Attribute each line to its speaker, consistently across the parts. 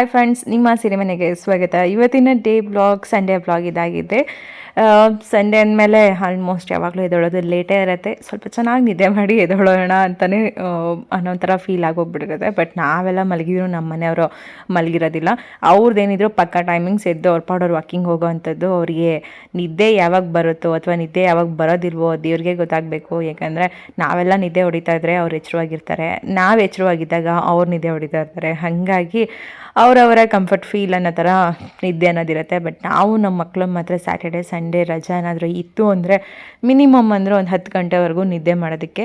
Speaker 1: Hi friends ನಿಮ್ಮ ಸಿರಿಮನೆಗೆ ಸ್ವಾಗತ. ಇವತ್ತಿನ ಡೇ ಬ್ಲಾಗ್ ಸಂಡೇ ಬ್ಲಾಗ್ ಇದಾಗಿದೆ. ಸಂಡೇ ಅಂದಮೇಲೆ ಆಲ್ಮೋಸ್ಟ್ ಯಾವಾಗಲೂ ಎದ್ದೇಳೋದು ಲೇಟೇ ಇರುತ್ತೆ. ಸ್ವಲ್ಪ ಚೆನ್ನಾಗಿ ನಿದ್ದೆ ಮಾಡಿ ಎದೊಳೋಣ ಅಂತಲೇ ಅನ್ನೋ ಥರ ಫೀಲ್ ಆಗೋಗ್ಬಿಟ್ಟಿರುತ್ತೆ. ಬಟ್ ನಾವೆಲ್ಲ ಮಲಗಿದ್ರು ನಮ್ಮ ಮನೆಯವರು ಮಲಗಿರೋದಿಲ್ಲ. ಅವ್ರದ್ದೇನಿದ್ರು ಪಕ್ಕ ಟೈಮಿಂಗ್ಸ್ ಎದ್ದು ಅವ್ರ ಪಾಡೋರು ವಾಕಿಂಗ್ ಹೋಗೋ ಅಂಥದ್ದು ಅವರಿಗೆ ನಿದ್ದೆ ಯಾವಾಗ ಬರುತ್ತೋ ಅಥವಾ ನಿದ್ದೆ ಯಾವಾಗ ಬರೋದಿಲ್ವೋ ದೇವ್ರಿಗೆ ಗೊತ್ತಾಗಬೇಕು. ಯಾಕಂದರೆ ನಾವೆಲ್ಲ ನಿದ್ದೆ ಹೊಡಿತಾ ಇದ್ರೆ ಅವ್ರು ಎಚ್ಚರವಾಗಿರ್ತಾರೆ. ನಾವು ಎಚ್ಚರವಾಗಿದ್ದಾಗ ಅವ್ರು ನಿದ್ದೆ ಹೊಡಿತಾ ಇರ್ತಾರೆ. ಹಾಗಾಗಿ ಅವರವರ ಕಂಫರ್ಟ್ ಫೀಲ್ ಅನ್ನೋ ಥರ ನಿದ್ದೆ ಅನ್ನೋದಿರುತ್ತೆ ಬಟ್ ನಾವು ನಮ್ಮ ಮಕ್ಕಳು ಮಾತ್ರ ಸ್ಯಾಟರ್ಡೆ ಸಂಡೇ ರಜಾ ಏನಾದರೂ ಇತ್ತು ಅಂದರೆ ಮಿನಿಮಮ್ ಅಂದರೆ ಒಂದು ಹತ್ತು ಗಂಟೆವರೆಗೂ ನಿದ್ದೆ ಮಾಡೋದಕ್ಕೆ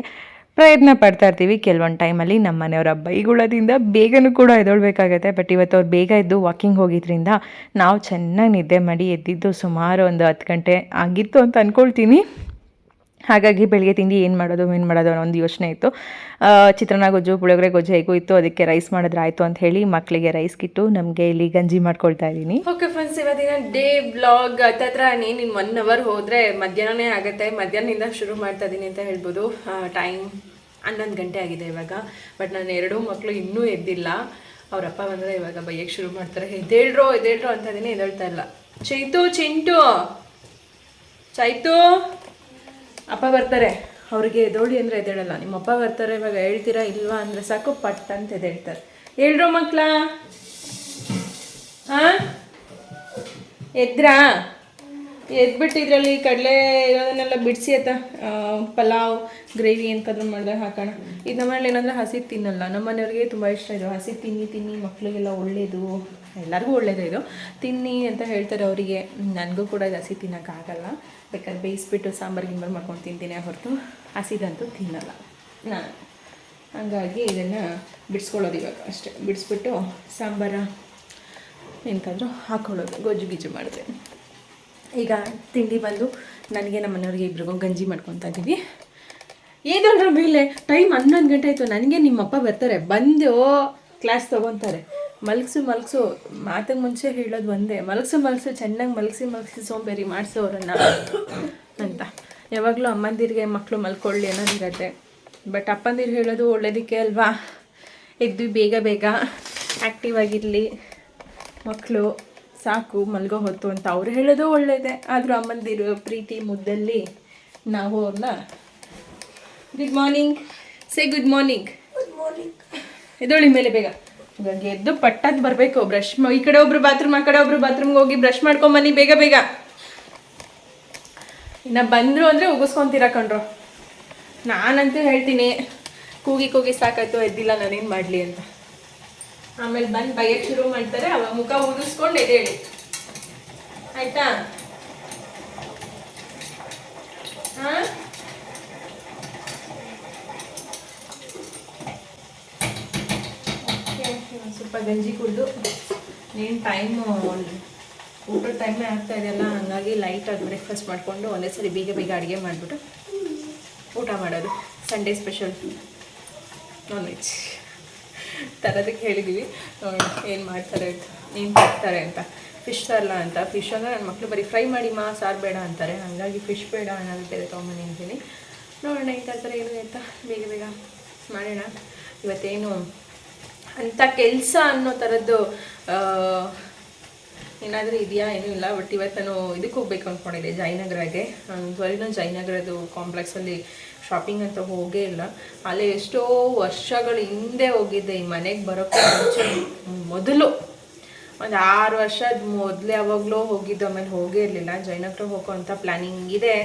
Speaker 1: ಪ್ರಯತ್ನ ಪಡ್ತಾ ಇರ್ತೀವಿ. ಕೆಲವೊಂದು ಟೈಮಲ್ಲಿ ನಮ್ಮ ಮನೆಯವರ ಬೈಗುಳದಿಂದ ಬೇಗನೂ ಕೂಡ ಎದ್ದೇಳಬೇಕಾಗತ್ತೆ. ಬಟ್ ಇವತ್ತು ಅವ್ರು ಬೇಗ ಎದ್ದು ವಾಕಿಂಗ್ ಹೋಗಿದ್ರಿಂದ ನಾವು ಚೆನ್ನಾಗಿ ನಿದ್ದೆ ಮಾಡಿ ಎದ್ದಿದ್ದು ಸುಮಾರು ಒಂದು ಹತ್ತು ಗಂಟೆ ಆಗಿತ್ತು ಅಂತ ಅಂದ್ಕೊಳ್ತೀನಿ ಹಾಗಾಗಿ ಬೆಳಿಗ್ಗೆ ತಿಂಡಿ ಏನು ಮಾಡೋದು ಏನು ಮಾಡೋದು ಅನ್ನೋ ಒಂದು ಯೋಚನೆ ಇತ್ತು. ಚಿತ್ರಾನ್ನ ಗೊಜ್ಜು, ಪುಳಿಯೋಗರೆ ಗೊಜ್ಜು ಹೇಗೂ ಇತ್ತು. ಅದಕ್ಕೆ ರೈಸ್ ಮಾಡಿದ್ರೆ ಆಯಿತು ಅಂತ ಹೇಳಿ ಮಕ್ಕಳಿಗೆ ರೈಸ್ ಕಿಟ್ಟು ನಮಗೆ ಇಲ್ಲಿ ಗಂಜಿ ಮಾಡ್ಕೊಳ್ತಾ ಇದ್ದೀನಿ.
Speaker 2: ಓಕೆ ಫ್ರೆಂಡ್ಸ್ ಇವತ್ತಿನ ಡೇ ಬ್ಲಾಗ್ ಹತ್ತತ್ರ ನೀನು ಒನ್ ಅವರ್ ಹೋದರೆ ಮಧ್ಯಾಹ್ನನೇ ಆಗುತ್ತೆ. ಮಧ್ಯಾಹ್ನದಿಂದ ಶುರು ಮಾಡ್ತಾ ಇದ್ದೀನಿ ಅಂತ ಹೇಳ್ಬೋದು. ಟೈಮ್ ಹನ್ನೊಂದು ಗಂಟೆ ಆಗಿದೆ ಇವಾಗ. ಬಟ್ ನಾನು ಎರಡೂ ಮಕ್ಕಳು ಇನ್ನೂ ಎದ್ದಿಲ್ಲ. ಅವರಪ್ಪ ಬಂದರೆ ಇವಾಗ ಬೈಯಕ್ಕೆ ಶುರು ಮಾಡ್ತಾರೆ. ಎದ್ದೇಳ್ರೋ ಎದ್ದೇಳ್ರೋ ಅಂತ ಇದೀನಿ, ಎದ್ದೇಳ್ತಾ ಇಲ್ಲ. ಚೈತು, ಚಿಂಟು, ಚೈತು. ಅಪ್ಪ ಬರ್ತಾರೆ. ಅವ್ರಿಗೆ ಎದೋಳಿ ಅಂದರೆ ಎದ್ದೇಳಲ್ಲ ನಿಮ್ಮ ಅಪ್ಪ ಬರ್ತಾರೆ, ಇವಾಗ ಹೇಳ್ತೀರಾ ಇಲ್ವಾ ಅಂದರೆ ಸಾಕು ಪಟ್ ಅಂತ ಎದ್ದೇಳ್ತಾರೆ ಹೇಳ್ರೋ ಮಕ್ಕಳ ಹಾಂ? ಎದ್ರಾ? ಎದ್ಬಿಟ್ಟು ಇದರಲ್ಲಿ ಕಡಲೆ ಇರೋದನ್ನೆಲ್ಲ ಬಿಡಿಸಿ ಆಯ್ತಾ? ಪಲಾವ್, ಗ್ರೇವಿ ಏನಕ್ಕಾದ್ರೂ ಮಾಡಿದ್ರೆ ಹಾಕೋಣ. ಇದು ನಮ್ಮನೇಲಿ ಏನಂದ್ರೆ ಹಸಿ ತಿನ್ನಲ್ಲ. ನಮ್ಮ ಮನೆಯವ್ರಿಗೆ ತುಂಬ ಇಷ್ಟ ಇದು. ಹಸಿ ತಿನ್ನಿ ತಿನ್ನಿ ಮಕ್ಕಳಿಗೆಲ್ಲ ಒಳ್ಳೇದು. ಎಲ್ಲರಿಗೂ ಒಳ್ಳೇದು ಇದು. ತಿನ್ನಿ ಅಂತ ಹೇಳ್ತಾರೆ ಅವರಿಗೆ. ನನಗೂ ಕೂಡ ಇದು ಹಸಿ ತಿನ್ನೋಕ್ಕಾಗಲ್ಲ ಬೇಕಾದ್ರೆ ಬೇಯಿಸ್ಬಿಟ್ಟು ಸಾಂಬಾರು, ಗಿಂಬಾರು ಮಾಡ್ಕೊಂಡು ತಿಂತೀನಿ ಹೊರತು. ಹಸಿದಂತೂ ತಿನ್ನಲ್ಲ. ನಾನು ಹಂಗಾಗಿ ಇದನ್ನು ಬಿಡಿಸ್ಕೊಳ್ಳೋದು ಇವಾಗ ಅಷ್ಟೇ. ಬಿಡಿಸ್ಬಿಟ್ಟು ಸಾಂಬಾರ ಎಂತಾದರೂ ಹಾಕ್ಕೊಳ್ಳೋದು ಗೊಜ್ಜು, ಗಿಜ್ಜು ಮಾಡಿದ್ರೆ ಈಗ ತಿಂಡಿ ಬಂದು ನನಗೆ ನಮ್ಮ ಮನೆಯವ್ರಿಗೆ ಇಬ್ರಿಗೂ ಗಂಜಿ ಮಾಡ್ಕೊತಾ ಇದ್ದೀವಿ. ಏನಾದ್ರ ಮೇಲೆ ಟೈಮ್ ಹನ್ನೊಂದು ಗಂಟೆ ಆಯಿತು, ನನಗೆ ನಿಮ್ಮಪ್ಪ ಬರ್ತಾರೆ. ಬಂದು ಕ್ಲಾಸ್ ತೊಗೊತಾರೆ. ಮಲಗಿಸು ಮಲಗಿಸು, ಮಾತಿಗೆ ಮುಂಚೆ ಹೇಳೋದು ಒಂದೇ. ಮಲಗಿಸು ಮಲಗಿಸು, ಚೆನ್ನಾಗಿ ಮಲಗಿಸಿ ಮಲಗಿಸಿ ಸೋಂಬೇರಿ ಮಾಡಿಸು ಅಂತ. ಯಾವಾಗಲೂ ಅಮ್ಮಂದಿರಿಗೆ ಮಕ್ಕಳು ಮಲ್ಕೊಳ್ಳಿ ಅನ್ನೋದಿರತ್ತೆ. ಬಟ್ ಅಪ್ಪಂದಿರು ಹೇಳೋದು ಒಳ್ಳೇದಕ್ಕೆ ಅಲ್ವಾ? ಎದ್ದು ಬೇಗ ಬೇಗ ಆ್ಯಕ್ಟಿವ್ ಆಗಿರಲಿ ಮಕ್ಕಳು ಸಾಕು ಮಲ್ಗೋ ಹೊತ್ತು ಅಂತ ಅವ್ರು ಹೇಳೋದು ಒಳ್ಳೆಯದೇ ಆದರೂ ಅಮ್ಮಂದಿರು ಪ್ರೀತಿ ಮುದ್ದಲ್ಲಿ ನಾವು ಅವ್ರನ್ನ good morning say good morning good morning ಎದೊಳಿ ಮೇಲೆ ಬೇಗ. ಇವಾಗ ಎದ್ದು ಪಟ್ಟದ್ದು ಬರಬೇಕು ಬ್ರಷ್ ಈ ಕಡೆ ಒಬ್ರು ಬಾತ್ರೂಮ್ ಆ ಕಡೆ ಒಬ್ರು ಬಾತ್ರೂಮ್ಗೆ ಹೋಗಿ ಬ್ರಷ್ ಮಾಡ್ಕೊಂಬನ್ನಿ ಬೇಗ ಬೇಗ. ಇನ್ನು ಬಂದರು ಅಂದರೆ ಉಗಿಸ್ಕೊಂತೀರ ಕಣ್ರು. ನಾನಂತೂ ಹೇಳ್ತೀನಿ ಕೂಗಿ ಕೂಗಿ ಸಾಕಾಯ್ತು ಎದ್ದಿಲ್ಲ ನಾನೇನು ಮಾಡಲಿ ಅಂತ. ಆಮೇಲೆ ಬಂದು ಬೈಯಕ್ಕೆ ಶುರು ಮಾಡ್ತಾರೆ, ಅವಾಗ ಮುಖ ಊದಿಸ್ಕೊಂಡು ಎದೇಳಿ ಆಯ್ತಾ? ಹಾ? ಸ್ವಲ್ಪ ಗಂಜಿ ಕುಡಿದು. ನೀನು ಟೈಮು ಊಟದ ಟೈಮೇ ಆಗ್ತಾ ಇದೆಯಲ್ಲ, ಹಾಗಾಗಿ ಲೈಟಾಗಿ ಬ್ರೇಕ್ಫಾಸ್ಟ್ ಮಾಡಿಕೊಂಡು ಒಂದೇ ಸರಿ ಬೇಗ ಬೇಗ ಅಡುಗೆ ಮಾಡಿಬಿಟ್ಟು ಊಟ ಮಾಡೋದು. ಸಂಡೇ ಸ್ಪೆಷಲ್ ನಾನ್ ವೆಜ್ ತರೋದಕ್ಕೆ ಹೇಳಿದ್ದೀವಿ ನೋಡೋಣ ಏನು ಮಾಡ್ತಾರೆ, ಏನು ತರ್ತಾರೆ ಅಂತ. ಫಿಶ್ ತರಲ್ಲ ಅಂತ. ಫಿಶ್ ಅಂದರೆ ನನ್ನ ಮಕ್ಕಳು ಬರೀ ಫ್ರೈ ಮಾಡಿ ಮಾ ಸಾರು ಬೇಡ ಅಂತಾರೆ. ಹಾಗಾಗಿ ಫಿಶ್ ಬೇಡ ಅನ್ನೋದು ಬೇರೆ ತೊಗೊಂಬನ್ನಿ ಅಂತೀನಿ ನೋಡೋಣ ಈ ಥರ ಏನು ಅಂತ ಬೇಗ ಬೇಗ ಮಾಡೋಣ. ಇವತ್ತೇನು ಅಂಥ ಕೆಲಸ ಅನ್ನೋ ಥರದ್ದು ಏನಾದರೂ ಇದೆಯಾ? ಏನೂ ಇಲ್ಲ. ಬಟ್ ಇವತ್ತು ನಾನು ಇದಕ್ಕೆ ಹೋಗ್ಬೇಕು ಅಂದ್ಕೊಂಡಿದ್ದೆ ಜಯನಗರಗೆ. ನಾನು ಜಯನಗರದ್ದು ಕಾಂಪ್ಲೆಕ್ಸಲ್ಲಿ ಶಾಪಿಂಗ್ ಅಂತ ಹೋಗೇ ಇಲ್ಲ. ಅಲ್ಲೇ ಎಷ್ಟೋ ವರ್ಷಗಳ ಹಿಂದೆ ಹೋಗಿದ್ದೆ, ಈ ಮನೆಗೆ ಬರೋಕ್ಕೆ ಮುಂಚೆ. ಮೊದಲು ಒಂದು ಆರು ವರ್ಷದ ಮೊದಲೇ ಯಾವಾಗಲೂ ಹೋಗಿದ್ದು, ಆಮೇಲೆ ಹೋಗೇ ಇರಲಿಲ್ಲ. ಜೈನಕ್ಕೆ ಹೋಗೋ ಅಂತ ಪ್ಲ್ಯಾನಿಂಗ್ ಇದೆ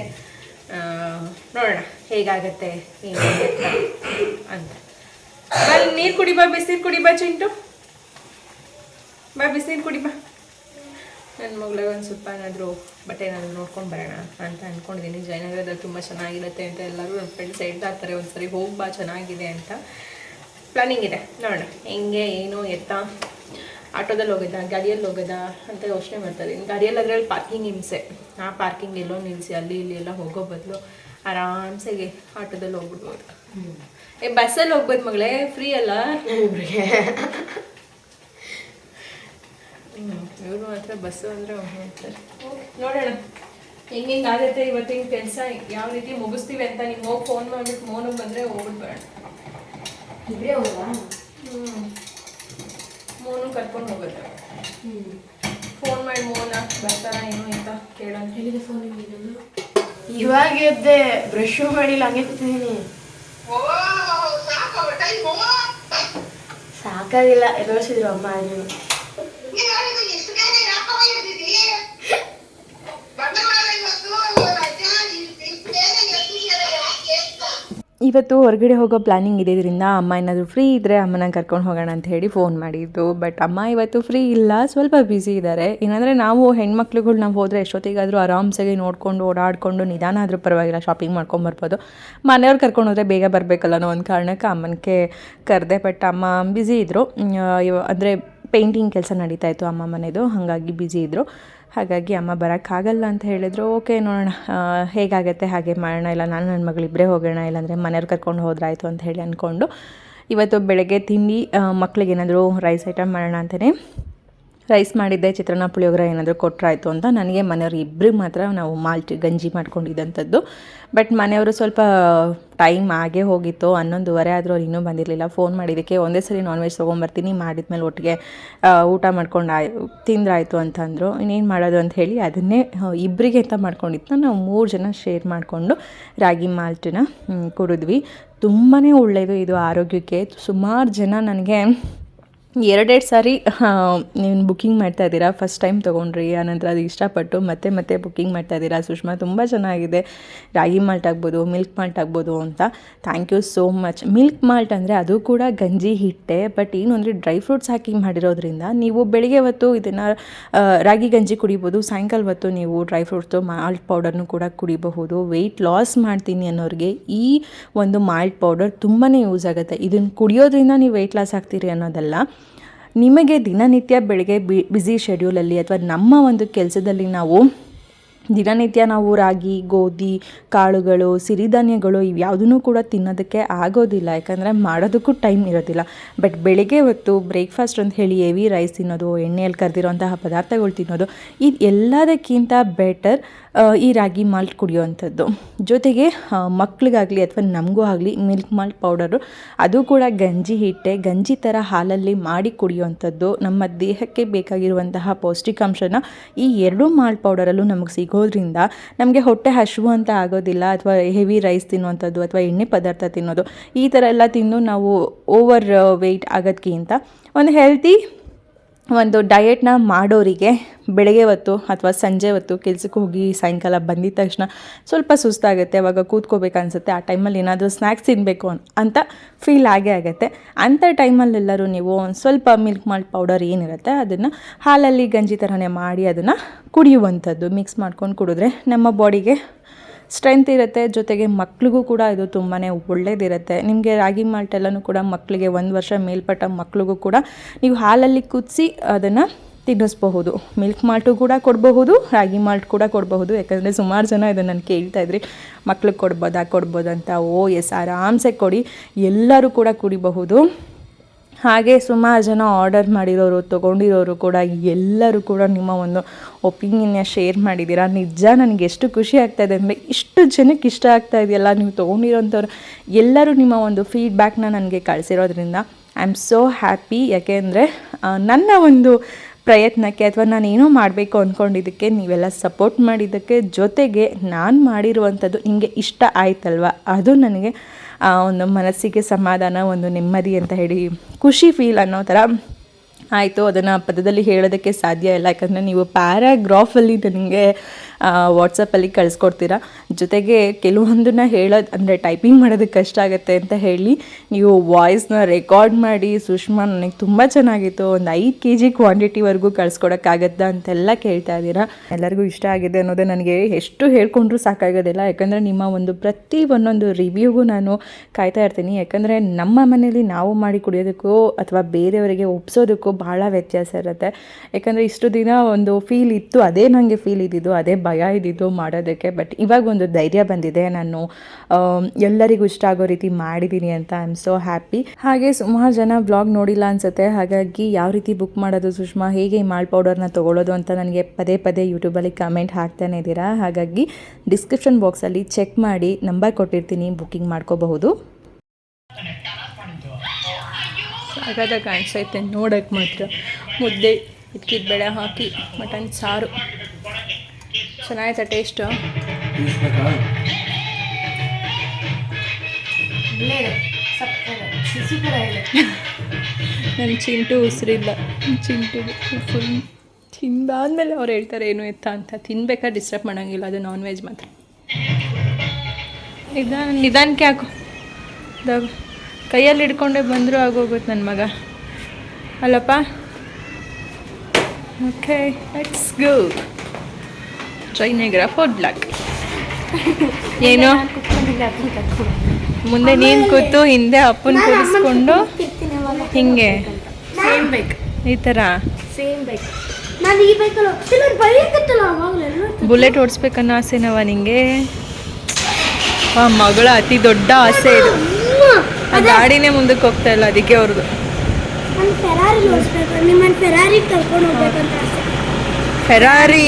Speaker 2: ನೋಡೋಣ ಹೇಗಾಗತ್ತೆ ಅಂತ. ಅಲ್ಲಿ ನೀರು ಕುಡಿಬಾ ಬಿಸಿನೀರು ಕುಡಿಬಾ ಚಿಂಟು. ಬಾ, ಬಿಸಿನೀರು ಕುಡಿ ಬಾ. ನನ್ನ ಮಗಳಿಗೆ ಒಂದು ಸ್ವಲ್ಪ ಏನಾದರೂ ಬಟ್ಟೆ ಏನಾದರೂ ನೋಡ್ಕೊಂಡು ಬರೋಣ ಅಂತ ಅಂದ್ಕೊಂಡಿದ್ದೀನಿ ಜಯನಗರದಲ್ಲಿ ತುಂಬ ಚೆನ್ನಾಗಿರುತ್ತೆ ಅಂತ ಎಲ್ಲರೂ ನನ್ನ ಫ್ರೆಂಡ್ಸ್ ಹೇಳ್ತಾ ಇರ್ತಾರೆ ಒಂದ್ಸರಿ ಹೋಗಿ ಬಾ ಚೆನ್ನಾಗಿದೆ ಅಂತ. ಪ್ಲಾನಿಂಗ್ ಇದೆ. ನೋಡೋಣ. ಹೆಂಗೆ ಏನು ಎತ್ತ? ಆಟೋದಲ್ಲಿ ಹೋಗೋದಾ ಗಾಡಿಯಲ್ಲಿ ಹೋಗೋದಾ ಅಂತ ಯೋಚನೆ ಮಾಡ್ತಾರೆ. ಗಾಡಿಯಲ್ಲಿ ಅದರಲ್ಲಿ ಪಾರ್ಕಿಂಗ್ ಹಿಂಸೆ. ಆ ಪಾರ್ಕಿಂಗ್ ಎಲ್ಲೋ ನಿಲ್ಲಿಸಿ ಅಲ್ಲಿ ಇಲ್ಲಿ ಎಲ್ಲ ಹೋಗೋ ಬದಲು ಆರಾಮ್ಸೆಗೆ ಆಟೋದಲ್ಲಿ ಹೋಗ್ಬಿಡ್ಬೋದು. ಏ ಬಸ್ಸಲ್ಲಿ ಹೋಗ್ಬೋದು ಮಗಳೇ ಫ್ರೀ ಅಲ್ಲ? ಇವರು ಮಾತ್ರ ಬಸ್ಸು ಅಂದರೆ ಹೋಗ್ತಾರೆ ನೋಡೋಣ. ಹೆಂಗೆ ಹಿಂಗೆ ಆಗುತ್ತೆ ಇವತ್ತಿನ ಕೆಲಸ ಯಾವ ರೀತಿ ಮುಗಿಸ್ತೀವಿ ಅಂತ ನೀವು ಹೋಗಿ ಫೋನ್ ಮಾಡ್ಬಿಟ್ಟು ಮೋನಿಗೆ ಬಂದರೆ ಹೋಗ್ಬಿಟ್ಟು ಬರೋಣ
Speaker 3: ಇಬ್ರೇ ಹೋಗಾ
Speaker 2: ಹ್ಞೂ
Speaker 3: ಮೋನು ಕರ್ಕೊಂಡು ಹೋಗುತ್ತೆ ಫೋನ್ ಮಾಡಿ ಮೋನ ಬರ್ತಾರ ಏನು ಅಂತ ಕೇಳೋಣ.
Speaker 4: ಹೇಳಿದೆ ಫೋನ್ ಇವಾಗ ಎದ್ದೆ ಬ್ರಷ್ ಮಾಡಿಲ್ಲ ಹಂಗೆ ಕೂತಿದ್ದೀನಿ. ಸಾಕಾಗಿಲ್ಲ ಎದುರಿಸಿದ್ರು ಅಮ್ಮ ಆದ್ರೂ
Speaker 2: ಇವತ್ತು ಹೊರಗಡೆ ಹೋಗೋ ಪ್ಲ್ಯಾನಿಂಗ್ ಇದ್ದಿದ್ದರಿಂದ ಅಮ್ಮ ಏನಾದರೂ ಫ್ರೀ ಇದ್ದರೆ ಅಮ್ಮನ ಕರ್ಕೊಂಡು ಹೋಗೋಣ ಅಂತ ಹೇಳಿ ಫೋನ್ ಮಾಡಿದ್ದು. ಬಟ್ ಅಮ್ಮ ಇವತ್ತು ಫ್ರೀ ಇಲ್ಲ, ಸ್ವಲ್ಪ ಬ್ಯುಸಿ ಇದ್ದಾರೆ ಏನಂದರೆ ನಾವು ಹೆಣ್ಮಕ್ಳುಗಳು ನಾವು ಹೋದರೆ ಎಷ್ಟೊತ್ತಿಗಾದರೂ ಆರಾಮ್ಸಾಗಿ ನೋಡಿಕೊಂಡು, ಓಡಾಡಿಕೊಂಡು, ನಿಧಾನ ಆದರೂ ಪರವಾಗಿಲ್ಲ ಶಾಪಿಂಗ್ ಮಾಡ್ಕೊಂಬರ್ಬೋದು ಮನೆಯವ್ರು ಕರ್ಕೊಂಡು ಹೋದರೆ ಬೇಗ ಬರಬೇಕಲ್ಲ ಅನ್ನೋ ಒಂದು ಕಾರಣಕ್ಕೆ ಅಮ್ಮನಿಗೆ ಕರೆದೆ ಬಟ್ ಅಮ್ಮ ಬ್ಯುಸಿ ಇದ್ದರು ಅಂದರೆ ಪೇಂಟಿಂಗ್ ಕೆಲಸ ನಡೀತಾ ಇತ್ತು ಅಮ್ಮ ಮನೆಯದು ಹಾಗಾಗಿ ಬ್ಯುಸಿ ಇದ್ದರು ಹಾಗಾಗಿ ಅಮ್ಮ ಬರೋಕ್ಕಾಗಲ್ಲ ಅಂತ ಹೇಳಿದ್ರು ಓಕೆ ನೋಡೋಣ ಹೇಗಾಗತ್ತೆ, ಹಾಗೆ ಮಾಡೋಣ, ಇಲ್ಲ ನಾನು ನನ್ನ ಮಗಳಿಬ್ಬರೇ ಹೋಗೋಣ, ಇಲ್ಲಾಂದರೆ ಮನೆಯವ್ರು ಕರ್ಕೊಂಡು ಹೋದ್ರಾಯಿತು ಅಂತ ಹೇಳಿ ಅಂದ್ಕೊಂಡು, ಇವತ್ತು ಬೆಳಗ್ಗೆ ತಿಂಡಿ ಮಕ್ಕಳಿಗೆ ಮಕ್ಳಿಗೆ ಏನಾದರೂ ರೈಸ್ ಐಟಮ್ ಮಾಡೋಣ ಅಂತಲೇ ರೈಸ್ ಮಾಡಿದ್ದೆ, ಚಿತ್ರಾನ್ನ ಪುಳಿಯೋಗರೆ ಏನಾದರೂ ಕೊಟ್ಟರಾಯ್ತು ಅಂತ. ನನಗೆ ಮನೆಯವ್ರು ಇಬ್ಬರಿಗೆ ಮಾತ್ರ ನಾವು ಮಾಲ್ಟ್ ಗಂಜಿ ಮಾಡ್ಕೊಂಡಿದ್ದಂಥದ್ದು ಬಟ್ ಮನೆಯವರು ಸ್ವಲ್ಪ ಟೈಮ್ ಆಗೇ ಹೋಗಿತ್ತು. ಹನ್ನೊಂದುವರೆ ಆದರೂ ಅವ್ರು ಇನ್ನೂ ಬಂದಿರಲಿಲ್ಲ. ಫೋನ್ ಮಾಡಿದ್ದಕ್ಕೆ ಒಂದೇ ಸರಿ ನಾನ್ ವೆಜ್ ತೊಗೊಂಬರ್ತೀನಿ. ಮಾಡಿದ್ಮೇಲೆ ಒಟ್ಟಿಗೆ ಊಟ ಮಾಡ್ಕೊಂಡು ಆಯ್ ತಿಂದ್ರಾಯ್ತು ಅಂತಂದರು. ಇನ್ನೇನು ಮಾಡೋದು ಅಂತ ಹೇಳಿ ಅದನ್ನೇ ಇಬ್ಬರಿಗೆ ಅಂತ ಮಾಡ್ಕೊಂಡಿತ್ತು ನಾವು ಮೂರು ಜನ ಶೇರ್ ಮಾಡಿಕೊಂಡು ರಾಗಿ ಮಾಲ್ಟನ್ನ ಕುಡಿದ್ವಿ. ತುಂಬಾ ಒಳ್ಳೆಯದು ಇದು ಆರೋಗ್ಯಕ್ಕೆ. ಸುಮಾರು ಜನ ನನಗೆ ಎರಡೆರಡು ಸಾರಿ ನೀವು ಬುಕ್ಕಿಂಗ್ ಮಾಡ್ತಾ ಇದ್ದೀರಾ? ಫಸ್ಟ್ ಟೈಮ್ ತೊಗೊಂಡ್ರಿ, ಆನಂತರ ಅದು ಇಷ್ಟಪಟ್ಟು ಮತ್ತೆ ಮತ್ತೆ ಬುಕ್ಕಿಂಗ್ ಮಾಡ್ತಾ ಇದ್ದೀರಾ? ಸುಷ್ಮಾ, ತುಂಬ ಚೆನ್ನಾಗಿದೆ. ರಾಗಿ ಮಾಲ್ಟ್ ಆಗ್ಬೋದು ಮಿಲ್ಕ್ ಮಾಲ್ಟ್ ಆಗ್ಬೋದು ಅಂತ. Thank you so much milk malt ಅಂದರೆ ಅದು ಕೂಡ ಗಂಜಿ ಹಿಟ್ಟೆ ಬಟ್ ಏನು ಅಂದರೆ ಡ್ರೈ ಫ್ರೂಟ್ಸ್ ಹಾಕಿ ಮಾಡಿರೋದ್ರಿಂದ ನೀವು ಬೆಳಿಗ್ಗೆ ಹೊತ್ತು ಇದನ್ನು ರಾಗಿ ಗಂಜಿ ಕುಡಿಬೋದು, ಸಾಯಂಕಾಲ ಹೊತ್ತು ನೀವು ಡ್ರೈ ಫ್ರೂಟ್ಸು ಮಾಲ್ಟ್ ಪೌಡರ್ನು ಕೂಡ ಕುಡಿಬಹುದು. ವೆಯ್ಟ್ ಲಾಸ್ ಮಾಡ್ತೀನಿ ಅನ್ನೋರಿಗೆ ಈ ಒಂದು ಮಾಲ್ಟ್ ಪೌಡರ್ ತುಂಬಾ ಯೂಸ್ ಆಗುತ್ತೆ. ಇದನ್ನು ಕುಡಿಯೋದ್ರಿಂದ ನೀವು ವೆಯ್ಟ್ ಲಾಸ್ ಆಗ್ತೀರಿ ಅನ್ನೋದಲ್ಲ. ನಿಮಗೆ ದಿನನಿತ್ಯ ಬೆಳಗ್ಗೆ ಬಿ ಬ್ಯುಸಿ ಶೆಡ್ಯೂಲಲ್ಲಿ ಅಥವಾ ನಮ್ಮ ಒಂದು ಕೆಲಸದಲ್ಲಿ ನಾವು ದಿನನಿತ್ಯ ನಾವು ರಾಗಿ, ಗೋಧಿ, ಕಾಳುಗಳು, ಸಿರಿಧಾನ್ಯಗಳು ಇವ್ಯಾವುದೂ ಕೂಡ ತಿನ್ನೋದಕ್ಕೆ ಆಗೋದಿಲ್ಲ. ಯಾಕಂದರೆ ಮಾಡೋದಕ್ಕೂ ಟೈಮ್ ಇರೋದಿಲ್ಲ. ಬಟ್ ಬೆಳಿಗ್ಗೆ ಹೊತ್ತು ಬ್ರೇಕ್ಫಾಸ್ಟ್ ಅಂತ ಹೇಳಿ ಹೆವಿ ರೈಸ್ ತಿನ್ನೋದು, ಎಣ್ಣೆಯಲ್ಲಿ ಕರೆದಿರೋಂತಹ ಪದಾರ್ಥಗಳು ತಿನ್ನೋದು, ಇದು ಎಲ್ಲದಕ್ಕಿಂತ ಬೆಟರ್ ಈ ರಾಗಿ ಮಾಲ್ಟ್ ಕುಡಿಯೋವಂಥದ್ದು ಜೊತೆಗೆ ಮಕ್ಳಿಗಾಗಲಿ ಅಥವಾ ನಮಗೂ ಆಗಲಿ ಮಿಲ್ಕ್ ಮಾಲ್ಟ್ ಪೌಡರು, ಅದು ಕೂಡ ಗಂಜಿ ಹಿಟ್ಟೆ, ಗಂಜಿ ಥರ ಹಾಲಲ್ಲಿ ಮಾಡಿ ಕುಡಿಯುವಂಥದ್ದು ನಮ್ಮ ದೇಹಕ್ಕೆ ಬೇಕಾಗಿರುವಂತಹ ಪೌಷ್ಟಿಕಾಂಶನ ಈ ಎರಡು ಮಾಲ್ಟ್ ಪೌಡರಲ್ಲೂ ನಮಗೆ ಸಿಗೋದ್ರಿಂದ ನಮಗೆ ಹೊಟ್ಟೆ ಹಸಿವು ಅಂತ ಆಗೋದಿಲ್ಲ, ಅಥವಾ ಹೆವಿ ರೈಸ್ ತಿನ್ನುವಂಥದ್ದು, ಅಥವಾ ಎಣ್ಣೆ ಪದಾರ್ಥ ತಿನ್ನೋದು, ಈ ಥರ ಎಲ್ಲ ತಿಂದು ನಾವು ಓವರ್ ವೆಯ್ಟ್ ಆಗೋದಕ್ಕಿಂತ ಒಂದು ಹೆಲ್ತಿ ಒಂದು ಡಯೆಟ್ನ ಮಾಡೋರಿಗೆ ಬೆಳಗ್ಗೆ ಹೊತ್ತು ಅಥವಾ ಸಂಜೆ ಹೊತ್ತು ಕೆಲಸಕ್ಕೆ ಹೋಗಿ ಸಾಯಂಕಾಲ ಬಂದಿದ್ದ ತಕ್ಷಣ ಸ್ವಲ್ಪ ಸುಸ್ತಾಗುತ್ತೆ, ಅವಾಗ ಕೂತ್ಕೋಬೇಕು ಅನಿಸುತ್ತೆ. ಆ ಟೈಮಲ್ಲಿ ಏನಾದರೂ ಸ್ನ್ಯಾಕ್ಸ್ ತಿನ್ನಬೇಕು ಅಂತ ಫೀಲ್ ಆಗೇ ಆಗುತ್ತೆ. ಅಂಥ ಟೈಮಲ್ಲೆಲ್ಲರೂ ನೀವು ಒಂದು ಸ್ವಲ್ಪ ಮಿಲ್ಕ್ ಮಾಲ್ಟ್ ಪೌಡರ್ ಏನಿರುತ್ತೆ, ಅದನ್ನು ಹಾಲಲ್ಲಿ ಗಂಜಿ ಥರನೇ ಮಾಡಿ ಅದನ್ನು ಕುಡಿಯುವಂಥದ್ದು. ಮಿಕ್ಸ್ ಮಾಡ್ಕೊಂಡು ಕುಡಿದ್ರೆ ನಮ್ಮ ಬಾಡಿಗೆ ಸ್ಟ್ರೆಂತ್ ಇರುತ್ತೆ, ಜೊತೆಗೆ ಮಕ್ಳಿಗೂ ಕೂಡ ಇದು ತುಂಬಾ ಒಳ್ಳೇದಿರುತ್ತೆ. ನಿಮಗೆ ರಾಗಿ ಮಾಲ್ಟ್ ಎಲ್ಲನೂ ಕೂಡ ಮಕ್ಕಳಿಗೆ ಒಂದು ವರ್ಷ ಮೇಲ್ಪಟ್ಟ ಮಕ್ಳಿಗೂ ಕೂಡ ನೀವು ಹಾಲಲ್ಲಿ ಕುದಿಸಿ ಅದನ್ನು ತಿನ್ನಿಸ್ಬಹುದು. ಮಿಲ್ಕ್ ಮಾಲ್ಟು ಕೂಡ ಕೊಡಬಹುದು, ರಾಗಿ ಮಾಲ್ಟ್ ಕೂಡ ಕೊಡಬಹುದು. ಯಾಕಂದರೆ ಸುಮಾರು ಜನ ಇದನ್ನು ನಾನು ಕೇಳ್ತಾ ಇದ್ರಿ. ಮಕ್ಳಿಗೆ ಕೊಡ್ಬೋದಾ ಕೊಡ್ಬೋದಾ ಅಂತ. ಓ, ಎಸ್, ಆರಾಮ್ಸೆ ಕೊಡಿ. ಎಲ್ಲರೂ ಕೂಡ ಕುಡಿಬಹುದು. ಹಾಗೆ ಸುಮಾರು ಜನ ಆರ್ಡರ್ ಮಾಡಿರೋರು, ತೊಗೊಂಡಿರೋರು ಕೂಡ ಎಲ್ಲರೂ ಕೂಡ ನಿಮ್ಮ ಒಂದು ಒಪಿನಿಯನ್ನ ಶೇರ್ ಮಾಡಿದ್ದೀರಾ ನಿಜ ನನಗೆ ಎಷ್ಟು ಖುಷಿ ಆಗ್ತಾಯಿದೆ ಅಂದರೆ ಇಷ್ಟು ಜನಕ್ಕೆ ಇಷ್ಟ ಆಗ್ತಾ ಇದೆಯಲ್ಲ? ನೀವು ತೊಗೊಂಡಿರೋಂಥವ್ರು ಎಲ್ಲರೂ ನಿಮ್ಮ ಒಂದು ಫೀಡ್ಬ್ಯಾಕ್ನ ನನಗೆ ಕಳಿಸಿರೋದ್ರಿಂದ ಐ ಆಮ್ ಸೋ ಹ್ಯಾಪಿ ಯಾಕೆಂದರೆ ನನ್ನ ಒಂದು ಪ್ರಯತ್ನಕ್ಕೆ ಅಥವಾ ನಾನು ಏನೋ ಮಾಡಬೇಕು ಅಂದ್ಕೊಂಡಿದ್ದಕ್ಕೆ ನೀವೆಲ್ಲ ಸಪೋರ್ಟ್ ಮಾಡಿದ್ದಕ್ಕೆ ಜೊತೆಗೆ ನಾನು ಮಾಡಿರುವಂಥದ್ದು ನಿಮಗೆ ಇಷ್ಟ ಆಯ್ತಲ್ವ? ಅದು ನನಗೆ ಒಂದು ಮನಸ್ಸಿಗೆ ಸಮಾಧಾನ, ಒಂದು ನೆಮ್ಮದಿ ಅಂತ ಹೇಳಿ ಖುಷಿ ಫೀಲ್ ಅನ್ನೋ ಥರ ಆಯಿತು. ಅದನ್ನು ಪದದಲ್ಲಿ ಹೇಳೋದಕ್ಕೆ ಸಾಧ್ಯ ಇಲ್ಲ. ಯಾಕಂದರೆ ನೀವು ಪ್ಯಾರಾಗ್ರಾಫಲ್ಲಿ ನನಗೆ ವಾಟ್ಸಪ್ಪಲ್ಲಿ ಕಳಿಸ್ಕೊಡ್ತೀರಾ? ಜೊತೆಗೆ ಕೆಲವೊಂದನ್ನ ಹೇಳೋದು ಅಂದರೆ ಟೈಪಿಂಗ್ ಮಾಡೋದಕ್ಕೆ ಕಷ್ಟ ಆಗುತ್ತೆ ಅಂತ ಹೇಳಿ ನೀವು ವಾಯ್ಸ್ನ ರೆಕಾರ್ಡ್ ಮಾಡಿ, ಸುಷ್ಮಾ ನನಗೆ ತುಂಬ ಚೆನ್ನಾಗಿತ್ತು. ಒಂದು ಐದು ಕೆ ಜಿ ಕ್ವಾಂಟಿಟಿವರೆಗೂ ಕಳ್ಸ್ಕೊಡೋಕ್ಕಾಗತ್ತಾ ಅಂತೆಲ್ಲ ಕೇಳ್ತಾ ಇದ್ದೀರಾ? ಎಲ್ಲರಿಗೂ ಇಷ್ಟ ಆಗಿದೆ ಅನ್ನೋದು ನನಗೆ ಎಷ್ಟು ಹೇಳ್ಕೊಂಡ್ರೂ ಸಾಕಾಗೋದಿಲ್ಲ. ಯಾಕಂದರೆ ನಿಮ್ಮ ಒಂದು ಪ್ರತಿ ಒಂದೊಂದು ರಿವ್ಯೂಗೂ ನಾನು ಕಾಯ್ತಾ ಇರ್ತೀನಿ. ಯಾಕಂದರೆ ನಮ್ಮ ಮನೇಲಿ ನಾವು ಮಾಡಿ ಕುಡಿಯೋದಕ್ಕೂ ಅಥವಾ ಬೇರೆಯವರಿಗೆ ಒಪ್ಸೋದಕ್ಕೂ ಭಾಳ ವ್ಯತ್ಯಾಸ ಇರುತ್ತೆ. ಯಾಕಂದರೆ ಇಷ್ಟು ದಿನ ಒಂದು ಫೀಲ್ ಇತ್ತು, ಅದೇ ನನಗೆ ಫೀಲ್ ಇದ್ದಿದ್ದು, ಅದೇ ಭಯ ಇದ್ದಿದ್ದು ಮಾಡೋದಕ್ಕೆ. ಬಟ್ ಇವಾಗ ಒಂದು ಧೈರ್ಯ ಬಂದಿದೆ. ನಾನು ಎಲ್ಲರಿಗೂ ಇಷ್ಟ ಆಗೋ ರೀತಿ ಮಾಡಿದ್ದೀನಿ ಅಂತ ಐ ಆಮ್ ಸೋ ಹ್ಯಾಪಿ ಹಾಗೆ ಸುಮಾರು ಜನ ಬ್ಲಾಗ್ ನೋಡಿಲ್ಲ ಅನ್ಸುತ್ತೆ. ಹಾಗಾಗಿ ಯಾವ ರೀತಿ ಬುಕ್ ಮಾಡೋದು ಸುಷ್ಮಾ, ಹೇಗೆ ಮಾಲ್ ಪೌಡರ್ನ ತೊಗೊಳ್ಳೋದು ಅಂತ ನನಗೆ ಪದೇ ಪದೇ ಯೂಟ್ಯೂಬಲ್ಲಿ ಕಮೆಂಟ್ ಹಾಕ್ತಾನೆ ಇದ್ದೀರಾ? ಹಾಗಾಗಿ ಡಿಸ್ಕ್ರಿಪ್ಷನ್ ಬಾಕ್ಸಲ್ಲಿ ಚೆಕ್ ಮಾಡಿ ನಂಬರ್ ಕೊಟ್ಟಿರ್ತೀನಿ ಬುಕ್ಕಿಂಗ್ ಮಾಡ್ಕೋಬಹುದು.
Speaker 3: ಸಗದ ಕಾಣಿಸ್ತೈತೆ ನೋಡೋಕ್ಕೆ ಮಾತ್ರ. ಮುದ್ದೆ ಇಟ್ಕಿದ ಬೇಳೆ ಹಾಕಿ ಮಟನ್ ಸಾರು. ಚೆನ್ನಾಯ್ತಾ ಟೇಸ್ಟು. ನನ್ನ ಚಿಂಟು ಉಸಿರಿಲ್ಲ. ಚಿಂಟು ಫುಲ್ ತಿಂದಾದ್ಮೇಲೆ ಅವ್ರು ಹೇಳ್ತಾರೆ ಏನು ಎತ್ತ ಅಂತ? ತಿನ್ಬೇಕಾದ್ರೆ ಡಿಸ್ಟರ್ಬ್ ಮಾಡೋಂಗಿಲ್ಲ. ಅದು ನಾನ್ ವೆಜ್ ಮಾತ್ರ. ನಿಧಾನ ನಿಧಾನಕ್ಕೆ ಹಾಕು. ದಾಗ ಕೈಯಲ್ಲಿ ಹಿಡ್ಕೊಂಡೆ ಬಂದರೂ ಆಗೋಗುತ್ತೆ ನನ್ನ ಮಗ. ಅಲ್ಲಪ್ಪ? Okay let's go Jayanagar four block ಏನು ಮುಂದೆ ನೀನು ಕೂತು ಹಿಂದೆ ಅಪ್ಪನ ಕೂರಿಸ್ಕೊಂಡು ಹಿಂಗೆ.
Speaker 5: ಸೇಮ್ ಬೈಕ್
Speaker 3: ಈ ಥರ.
Speaker 5: ಸೇಮ್ ಬೈಕ್ ನಾನು ಈ ಬೈಕಲ್ಲಿ ಹೋಗ್ತಿಲ್ಲ ಬೈಕತ್ತಲ್ಲ ಅವಾಗಲೆಲ್ಲ
Speaker 3: ಬುಲೆಟ್ ಓಡಿಸ್ಬೇಕನ್ನೋ ಆಸೆನವ ನಿಂಗೆ? ಆ ಮಗಳ ಅತಿ ದೊಡ್ಡ ಆಸೆ ಇದು. ಆ ಗಾಡಿನೇ ಮುಂದಕ್ಕೆ ಹೋಗ್ತಾ ಇಲ್ಲ ಅದಕ್ಕೆ ಅವ್ರದ್ದು
Speaker 5: ಫೆರಾರಿ ಓಡಿಸ್ಬೇಕು ನಿಮ್ಮನ್ನು ಫೆರಾರಿ ಕರ್ಕೊಂಡು ಹೋಗ್ಬೇಕಂತ ಆಸೆ
Speaker 3: ಫೆರಾರಿ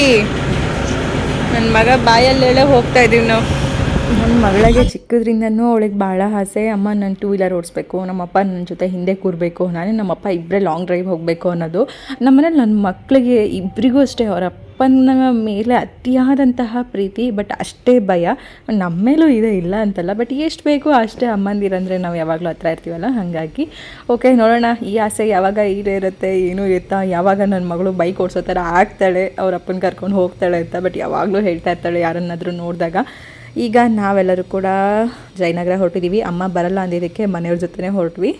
Speaker 3: ನನ್ನ ಮಗ ಬಾಯಲ್ಲೆಲ್ಲ ಹೋಗ್ತಾ ಇದ್ದೀವಿ ನಾವು.
Speaker 2: ನನ್ನ ಮಗಳಿಗೆ ಚಿಕ್ಕದ್ರಿಂದನೂ ಅವಳಿಗೆ ಭಾಳ ಆಸೆ. ಅಮ್ಮ ನನ್ನ ಟೂ ವೀಲರ್ ಓಡಿಸ್ಬೇಕು, ನಮ್ಮಪ್ಪ ನನ್ನ ಜೊತೆ ಹಿಂದೆ ಕೂರಬೇಕು, ನಾನೇ ನಮ್ಮಪ್ಪ ಇಬ್ಬರೇ ಲಾಂಗ್ ಡ್ರೈವ್ ಹೋಗಬೇಕು ಅನ್ನೋದು. ನಮ್ಮನೇಲಿ ನನ್ನ ಮಕ್ಕಳಿಗೆ ಇಬ್ಬರಿಗೂ ಅಷ್ಟೇ, ಅವರ ಅಪ್ಪನ ಮೇಲೆ ಅತಿಯಾದಂತಹ ಪ್ರೀತಿ ಬಟ್ ಅಷ್ಟೇ ಭಯ. ನಮ್ಮ ಮೇಲೂ ಇದೆ, ಇಲ್ಲ ಅಂತಲ್ಲ ಬಟ್ ಎಷ್ಟು ಬೇಕು ಅಷ್ಟೇ ಅಮ್ಮಂದಿರಂದರೆ ನಾವು ಯಾವಾಗಲೂ ಹತ್ರ ಇರ್ತೀವಲ್ಲ, ಹಾಗಾಗಿ. ಓಕೆ ನೋಡೋಣ, ಈ ಆಸೆ ಯಾವಾಗ ಈಡೇರುತ್ತೆ, ಏನು ಇರುತ್ತಾ, ಯಾವಾಗ ನನ್ನ ಮಗಳು ಬೈಕ್ ಓಡಿಸೋ ಥರ ಆಗ್ತಾಳೆ, ಅವ್ರ ಅಪ್ಪನ ಕರ್ಕೊಂಡು ಹೋಗ್ತಾಳೆ ಅಂತ ಬಟ್ ಯಾವಾಗಲೂ ಹೇಳ್ತಾ ಇರ್ತಾಳೆ, ಯಾರನ್ನಾದರೂ ನೋಡಿದಾಗ. ಈಗ ನಾವೆಲ್ಲರೂ ಕೂಡ ಜಯನಗರ ಹೊರಟಿದೀವಿ. ಅಮ್ಮ ಬರಲ್ಲ ಅಂದಿದ್ದಕ್ಕೆ ಮನೆಯವ್ರ ಜೊತೆನೇ ಹೊರಟ್ವಿ.